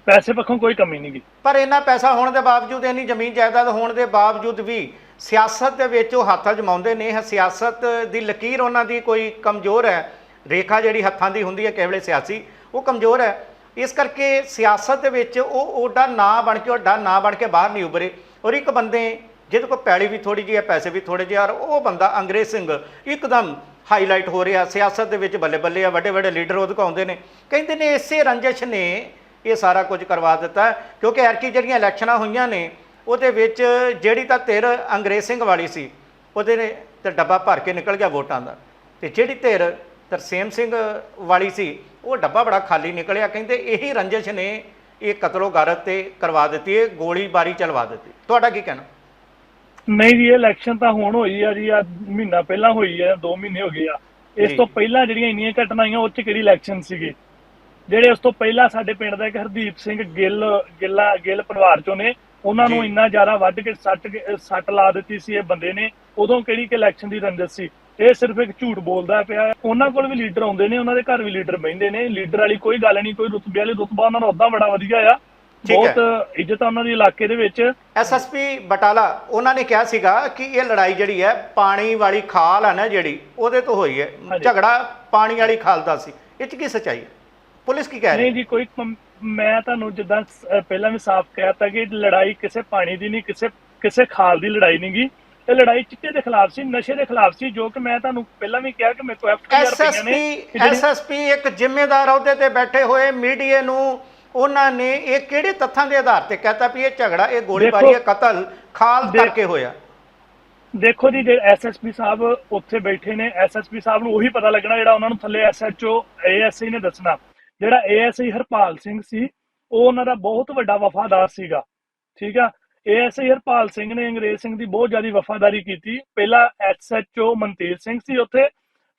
ਪੈਸੇ ਪੱਖੋਂ ਕੋਈ ਕਮੀ ਨਹੀਂ ਗੀ। ਪਰ ਇੰਨਾ ਪੈਸਾ ਹੋਣ ਦੇ ਬਾਵਜੂਦ ਇੰਨੀ ਜ਼ਮੀਨ ਜਾਇਦਾਦ ਹੋਣ ਦੇ ਬਾਵਜੂਦ ਵੀ ਸਿਆਸਤ ਦੇ ਵਿੱਚ ਉਹ ਹੱਥ ਅਜਮਾਉਂਦੇ ਨੇ ਸਿਆਸਤ ਦੀ ਲਕੀਰ ਉਹਨਾਂ ਦੀ ਕੋਈ ਕਮਜ਼ੋਰ ਹੈ। ਰੇਖਾ ਜਿਹੜੀ ਹੱਥਾਂ ਦੀ ਹੁੰਦੀ ਹੈ ਕੇਵਲੇ ਸਿਆਸੀ ਉਹ ਕਮਜ਼ੋਰ ਹੈ। ਇਸ ਕਰਕੇ ਸਿਆਸਤ ਦੇ ਵਿੱਚ ਉਹ ਓਡਾ ਨਾ ਬਣ ਕੇ ਓਡਾ ਨਾ ਬਣ ਕੇ ਬਾਹਰ ਨਹੀਂ ਉਭਰੇ। ਔਰ ਇੱਕ ਬੰਦੇ ਜਿਹਦੇ ਕੋਲ ਪੈਲੀ ਵੀ ਥੋੜੀ ਜਿਹੀ ਹੈ, ਪੈਸੇ ਵੀ ਥੋੜੇ ਜਿਹੇ ਔਰ ਉਹ ਬੰਦਾ ਅੰਗਰੇਜ਼ ਸਿੰਘ ਇੱਕਦਮ ਹਾਈਲਾਈਟ ਹੋ ਰਿਹਾ, ਸਿਆਸਤ ਦੇ ਵਿੱਚ ਬੱਲੇ ਬੱਲੇ ਆ ਵੱਡੇ ਵੱਡੇ ਲੀਡਰ ਉਹਦੇ ਕੋਲ ਆਉਂਦੇ ਨੇ। ਕਹਿੰਦੇ ਨੇ ਇਸੇ ਰੰਜਿਸ਼ ਨੇ ਇਹ ਸਾਰਾ ਕੁਝ ਕਰਵਾ ਦਿੱਤਾ, ਕਿਉਂਕਿ ਐਰਕੀ ਜਿਹੜੀਆਂ ਇਲੈਕਸ਼ਨਾਂ ਹੋਈਆਂ ਨੇ, ਉਹਦੇ ਵਿੱਚ ਜਿਹੜੀ ਤਾਂ ਧਿਰ ਅੰਗਰੇਜ਼ ਸਿੰਘ ਵਾਲੀ ਸੀ, ਉਹਦੇ ਨੇ ਤੇ ਡੱਬਾ ਭਰ ਕੇ ਨਿਕਲ ਗਿਆ ਵੋਟਾਂ ਦਾ। ਤੇ ਜਿਹੜੀ ਧਿਰ ਤਰਸੇਮ ਸਿੰਘ ਵਾਲੀ ਸੀ ਉਹ ਡੱਬਾ ਬੜਾ ਖਾਲੀ ਨਿਕਲਿਆ ਕਹਿੰਦੇ ਇਹੀ ਰੰਜਿਸ਼ ਨੇ ਇਹ ਕਤਲੋ ਗਾਰਤ ਤੇ ਕਰਵਾ ਦਿੱਤੀ ਹੈ ਗੋਲੀਬਾਰੀ ਚਲਵਾ ਦਿੱਤੀ। ਤੁਹਾਡਾ ਕੀ ਕਹਿਣਾ? ਨਹੀਂ ਜੀ ਇਹ ਇਲੈਕਸ਼ਨ ਤਾਂ ਹੁਣ ਹੋਈ ਆ ਜੀ ਆ ਮਹੀਨਾ ਪਹਿਲਾਂ ਹੋਈ ਆ 2 ਮਹੀਨੇ ਹੋ ਗਏ ਆ। ਇਸ। ਤੋਂ ਪਹਿਲਾਂ ਜਿਹੜੀਆਂ ਇੰਨੀਆਂ ਘਟਨਾਵਾਂ ਉਹ ਚ ਕਿਹੜੀ ਇਲੈਕਸ਼ਨ ਸੀਗੇ? ਜਿਹੜੇ ਉਸ ਤੋਂ ਪਹਿਲਾਂ ਸਾਡੇ ਪਿੰਡ ਦਾ ਇੱਕ ਹਰਦੀਪ ਸਿੰਘ ਗਿੱਲ ਗਿੱਲਾ ਗਿੱਲ ਪਰਿਵਾਰ ਚੋਂ ਨੇ ਉਹਨਾਂ ਨੂੰ। ਇੰਨਾ ਜ਼ਿਆਦਾ ਵੱਢ ਕੇ ਸੱਟ ਸੱਟ ਲਾ ਦਿੱਤੀ ਸੀ ਇਹ ਬੰਦੇ ਨੇ ਉਦੋਂ ਕਿਹੜੀ ਕਿ ਇਲੈਕਸ਼ਨ ਦੀ ਰੰਜਿਸ਼ ਸੀ? ਇਹ ਸਿਰਫ ਇੱਕ ਝੂਠ ਬੋਲਦਾ ਪਿਆ ਹੈ। ਉਹਨਾਂ ਕੋਲ ਵੀ ਲੀਡਰ ਆਉਂਦੇ ਨੇ ਉਹਨਾਂ ਦੇ ਘਰ ਵੀ ਲੀਡਰ ਬਹਿੰਦੇ ਨੇ। ਲੀਡਰ ਵਾਲੀ ਕੋਈ ਗੱਲ ਨਹੀਂ ਕੋਈ ਰੁਤਬੇ ਵਾਲੀ ਰੁਤਬਾ ਉਹਨਾਂ ਦਾ ਉਦਾਂ ਬੜਾ ਵਧੀਆ ਆ। ਬਹੁਤ ਇੱਜ਼ਤ ਆ ਉਹਨਾਂ ਦੀ ਇਲਾਕੇ ਦੇ ਵਿੱਚ। ਐਸਐਸਪੀ ਬਟਾਲਾ ਉਹਨਾਂ ਨੇ ਕਿਹਾ ਸੀਗਾ ਕਿ ਇਹ ਲੜਾਈ ਜਿਹੜੀ ਹੈ ਪਾਣੀ ਵਾਲੀ ਖਾਲ ਹੈ ਨਾ ਜਿਹੜੀ ਉਹਦੇ ਤੋਂ ਹੋਈ ਹੈ। ਝਗੜਾ ਪਾਣੀ ਵਾਲੀ ਖਾਲ ਦਾ ਸੀ। ਇਹ ਚ ਕੀ ਸੱਚਾਈ ਹੈ? ਪੁਲਿਸ ਕੀ ਕਹਿ ਰਹੀ ਨਹੀਂ ਜੀ ਕੋਈ ਮੈਂ ਤੁਹਾਨੂੰ ਜਿੱਦਾਂ ਪਹਿਲਾਂ ਵੀ ਸਾਫ਼ ਕਹਿਤਾ ਕਿ ਲੜਾਈ ਕਿਸੇ ਪਾਣੀ ਦੀ ਨਹੀਂ ਕਿਸੇ ਕਿਸੇ ਖਾਲ ਦੀ ਲੜਾਈ ਨਹੀਂ ਗੀ। ਇਹ ਲੜਾਈ ਚਿੱਟੇ ਦੇ ਖਿਲਾਫ ਸੀ ਨਸ਼ੇ ਦੇ ਖਿਲਾਫ ਸੀ ਜੋ ਕਿ ਮੈਂ ਤੁਹਾਨੂੰ ਪਹਿਲਾਂ ਵੀ ਕਿਹਾ ਕਿ ਮੇਰੇ ਕੋਲ ਐਫਆਈਆਰ ਪਈਆਂ ਐਸਐਸਪੀ ਨੇ ਜਿਹੜੀ- ਐਸਐਸਪੀ ਇੱਕ ਜ਼ਿੰਮੇਦਾਰ ਅਹੁਦੇ ਤੇ ਬੈਠੇ ਹੋਏ ਮੀਡੀਆ ਨੂੰ ਉਹਨਾਂ ਨੇ ਇਹ ਕਿਹੜੇ ਤੱਥਾਂ ਦੇ ਆਧਾਰ ਤੇ ਕਹਤਾ ਵੀ ਇਹ ਝਗੜਾ ਇਹ ਗੋਲੀਬਾਰੀ ਇਹ ਕਤਲ ਖਾਲ ਕਰਕੇ ਹੋਇਆ? ਦੇਖੋ ਜੀ ਜਿਹੜੇ ਐਸਐਸਪੀ ਸਾਹਿਬ ਉੱਥੇ ਬੈਠੇ ਨੇ ਐਸਐਸਪੀ ਸਾਹਿਬ ਨੂੰ ਉਹੀ ਪਤਾ ਲੱਗਣਾ ਜਿਹੜਾ ਉਹਨਾਂ ਨੂੰ ਥੱਲੇ ਐਸਐਚਓ ਏਐਸਆਈ ਨੇ ਦੱਸਣਾ। ਜਿਹੜਾ ਏਐਸਆਈ ਹਰਪਾਲ ਸਿੰਘ ਸੀ ਉਹ ਉਹਨਾਂ ਦਾ ਬਹੁਤ ਵੱਡਾ ਵਫਾਦਾਰ ਸੀਗਾ। ਠੀਕ ਆ? ਏਐਸਆਈ ਹਰਪਾਲ ਸਿੰਘ ਨੇ ਅੰਗਰੇਜ਼ ਸਿੰਘ ਦੀ ਬਹੁਤ ਜ਼ਿਆਦਾ ਵਫਾਦਾਰੀ ਕੀਤੀ। ਪਹਿਲਾਂ ਐਸਐਚਓ ਮਨਤੇਜ ਸਿੰਘ ਸੀ ਉੱਥੇ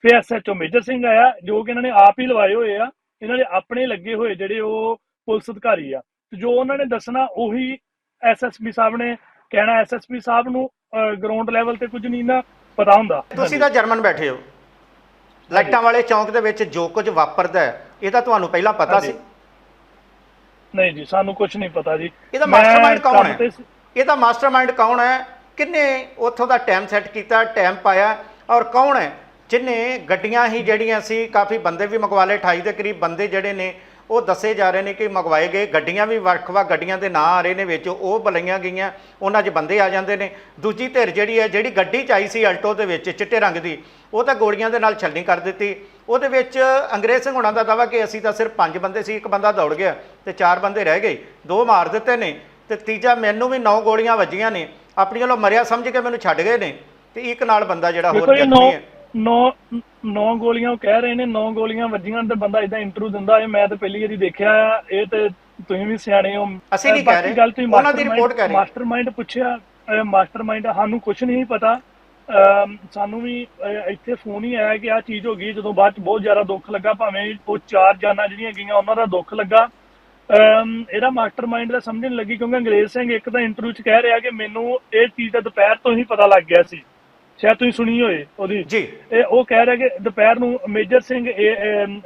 ਫਿਰ ਐਸਐਚਓ ਮੇਜਰ ਸਿੰਘ ਆਇਆ ਜੋ ਕਿ ਇਹਨਾਂ ਨੇ ਆਪ ਹੀ ਲਵਾਏ ਹੋਏ ਆ। ਇਹਨਾਂ ਦੇ ਆਪਣੇ ਲੱਗੇ ਹੋਏ ਜਿਹੜੇ ਉਹ ਪੁਲਿਸ ਅਧਿਕਾਰੀ ਆ। ਤੇ ਜੋ ਉਹਨਾਂ ਨੇ ਦੱਸਣਾ ਉਹੀ ਐਸਐਸਪੀ ਸਾਹਿਬ ਨੇ ਕਹਿਣਾ। ਐਸਐਸਪੀ ਸਾਹਿਬ ਨੂੰ ਗਰਾਊਂਡ ਲੈਵਲ ਤੇ ਕੁਝ ਨਹੀਂ ਨਾ ਪਤਾ ਹੁੰਦਾ। ਤੁਸੀਂ ਤਾਂ ਜਰਮਨ ਬੈਠੇ ਹੋ। ਲਾਈਟਾਂ ਵਾਲੇ ਚੌਂਕ ਦੇ ਵਿੱਚ ਜੋ ਕੁਝ ਵਾਪਰਦਾ ਹੈ, ਇਹ ਤਾਂ ਤੁਹਾਨੂੰ ਪਹਿਲਾਂ ਪਤਾ। ਸੀ। ਨਹੀਂ ਜੀ ਸਾਨੂੰ ਕੁਝ ਨਹੀਂ ਪਤਾ ਜੀ। ਇਹਦਾ ਮੈਂ ਮਾਸਟਰਮਾਈਂਡ ਕੌਣ ਕੰਮ ਹੈ? ਤੇ ਸੀ- ਇਹਦਾ ਮਾਸਟਰਮਾਈਂਡ ਕੌਣ ਹੈ? ਕਿੰਨੇ ਉੱਥੋਂ ਦਾ ਟਾਈਮ ਸੈੱਟ ਕੀਤਾ ਟਾਈਮ ਪਾਇਆ ਔਰ ਕੌਣ ਹੈ? ਜਿਨੇ ਗੱਡੀਆਂ ਹੀ ਜਿਹੜੀਆਂ ਸੀ ਕਾਫੀ ਬੰਦੇ ਵੀ ਮੰਗਵਾ ਲਏ 28 ਦੇ ਕਰੀਬ ਬੰਦੇ ਜਿਹੜੇ ਨੇ ਉਹ ਦੱਸੇ ਜਾ ਰਹੇ ਨੇ ਕਿ ਮੰਗਵਾਏ ਗਏ ਗੱਡੀਆਂ ਵੀ ਵੱਖ-ਵੱਖ ਗੱਡੀਆਂ ਦੇ ਨਾਂ ਆ ਰਹੇ ਨੇ ਵਿੱਚ ਉਹ ਬੁਲਾਈਆਂ ਗਈਆਂ ਉਹਨਾਂ 'ਚ ਬੰਦੇ ਆ ਜਾਂਦੇ ਨੇ। ਦੂਜੀ ਧਿਰ ਜਿਹੜੀ ਹੈ ਜਿਹੜੀ ਗੱਡੀ 'ਚ ਆਈ ਸੀ ਅਲਟੋ ਦੇ ਵਿੱਚ ਚਿੱਟੇ ਰੰਗ ਦੀ ਉਹ ਤਾਂ ਗੋਲੀਆਂ ਦੇ ਨਾਲ ਛਲਣੀ ਕਰ ਦਿੱਤੀ। ਉਹਦੇ ਵਿੱਚ ਅੰਗਰੇਜ਼ ਸਿੰਘ ਹੁਣਾਂ ਦਾ ਦਾਵਾ ਕਿ ਅਸੀਂ ਤਾਂ ਸਿਰਫ ਪੰਜ ਬੰਦੇ ਸੀ ਇੱਕ ਬੰਦਾ ਦੌੜ ਗਿਆ ਤੇ ਚਾਰ ਬੰਦੇ ਰਹਿ ਗਏ ਦੋ ਮਾਰ ਦਿੱਤੇ ਨੇ ਤੇ ਤੀਜਾ ਮੈਨੂੰ ਵੀ ਨੌ ਗੋਲੀਆਂ ਵੱਜੀਆਂ ਨੇ। ਆਪਣੀ ਵੱਲੋਂ ਮਰਿਆ ਸਮਝ ਕੇ ਮੈਨੂੰ ਛੱਡ ਗਏ ਨੇ ਤੇ ਇੱਕ ਨਾਲ ਬੰਦਾ ਜਿਹੜਾ ਹੋਰ ਜ਼ਖਮੀ ਹੈ। ਨੌ ਨੌ ਗੋਲੀਆਂ ਉਹ ਕਹਿ ਰਹੇ ਨੇ ਨੌ ਗੋਲੀਆਂ ਵੱਜੀਆਂ ਤੇ ਬੰਦਾ ਇਦਾਂ ਇੰਟਰਵਿਊ ਦਿੰਦਾ ਇਹ ਮੈਂ ਤਾਂ ਪਹਿਲੀ ਵਾਰੀ ਦੇਖਿਆ ਆ ਇਹ ਤੇ ਤੁਸੀਂ ਵੀ ਸਿਆਣੇ ਹੋ। ਅਸੀਂ ਨਹੀਂ ਕਹਿ ਰਹੇ, ਗੱਲ ਤੁਸੀਂ ਉਹਨਾਂ ਦੀ ਕਹਿ ਰਹੇ। ਮਾਸਟਰਮਾਈਂਡ ਪੁੱਛਿਆ ਮਾਸਟਰਮਾਈਂਡ ਸਾਨੂੰ ਕੁਝ ਨਹੀਂ ਪਤਾ। ਸਾਨੂੰ ਵੀ ਇੱਥੇ ਫੋਨ ਹੀ ਆਇਆ ਕਿ ਆ ਚੀਜ਼ ਹੋ ਗਈ ਜਦੋਂ ਬਾਅਦ ਚ ਬਹੁਤ ਜ਼ਿਆਦਾ ਦੁੱਖ ਲੱਗਾ ਭਾਵੇਂ ਉਹ ਚਾਰ ਜਾਨਾਂ ਜਿਹੜੀਆਂ ਗਈਆਂ ਉਹਨਾਂ ਦਾ ਦੁੱਖ ਲੱਗਾ। ਇਹਦਾ ਮਾਸਟਰਮਾਈਂਡ ਦਾ ਸਮਝ ਨਹੀਂ ਲੱਗੀ ਕਿਉਂਕਿ ਅੰਗਰੇਜ਼ ਸਿੰਘ ਇੱਕ ਤਾਂ ਇੰਟਰਵਿਊ ਚ ਕਹਿ ਰਿਹਾ ਕਿ ਮੈਨੂੰ ਇਹ ਚੀਜ਼ ਦਾ ਦੁਪਹਿਰ ਤੋਂ ਹੀ ਪਤਾ ਲੱਗ ਗਿਆ ਸੀ। ਸ਼ਾਇਦ ਤੁਸੀਂ ਸੁਣੀ ਹੋਏ ਉਹਦੀ। ਜੀ। ਇਹ ਉਹ ਕਹਿ ਰਿਹਾ ਕਿ ਦੁਪਹਿਰ ਨੂੰ Major Singh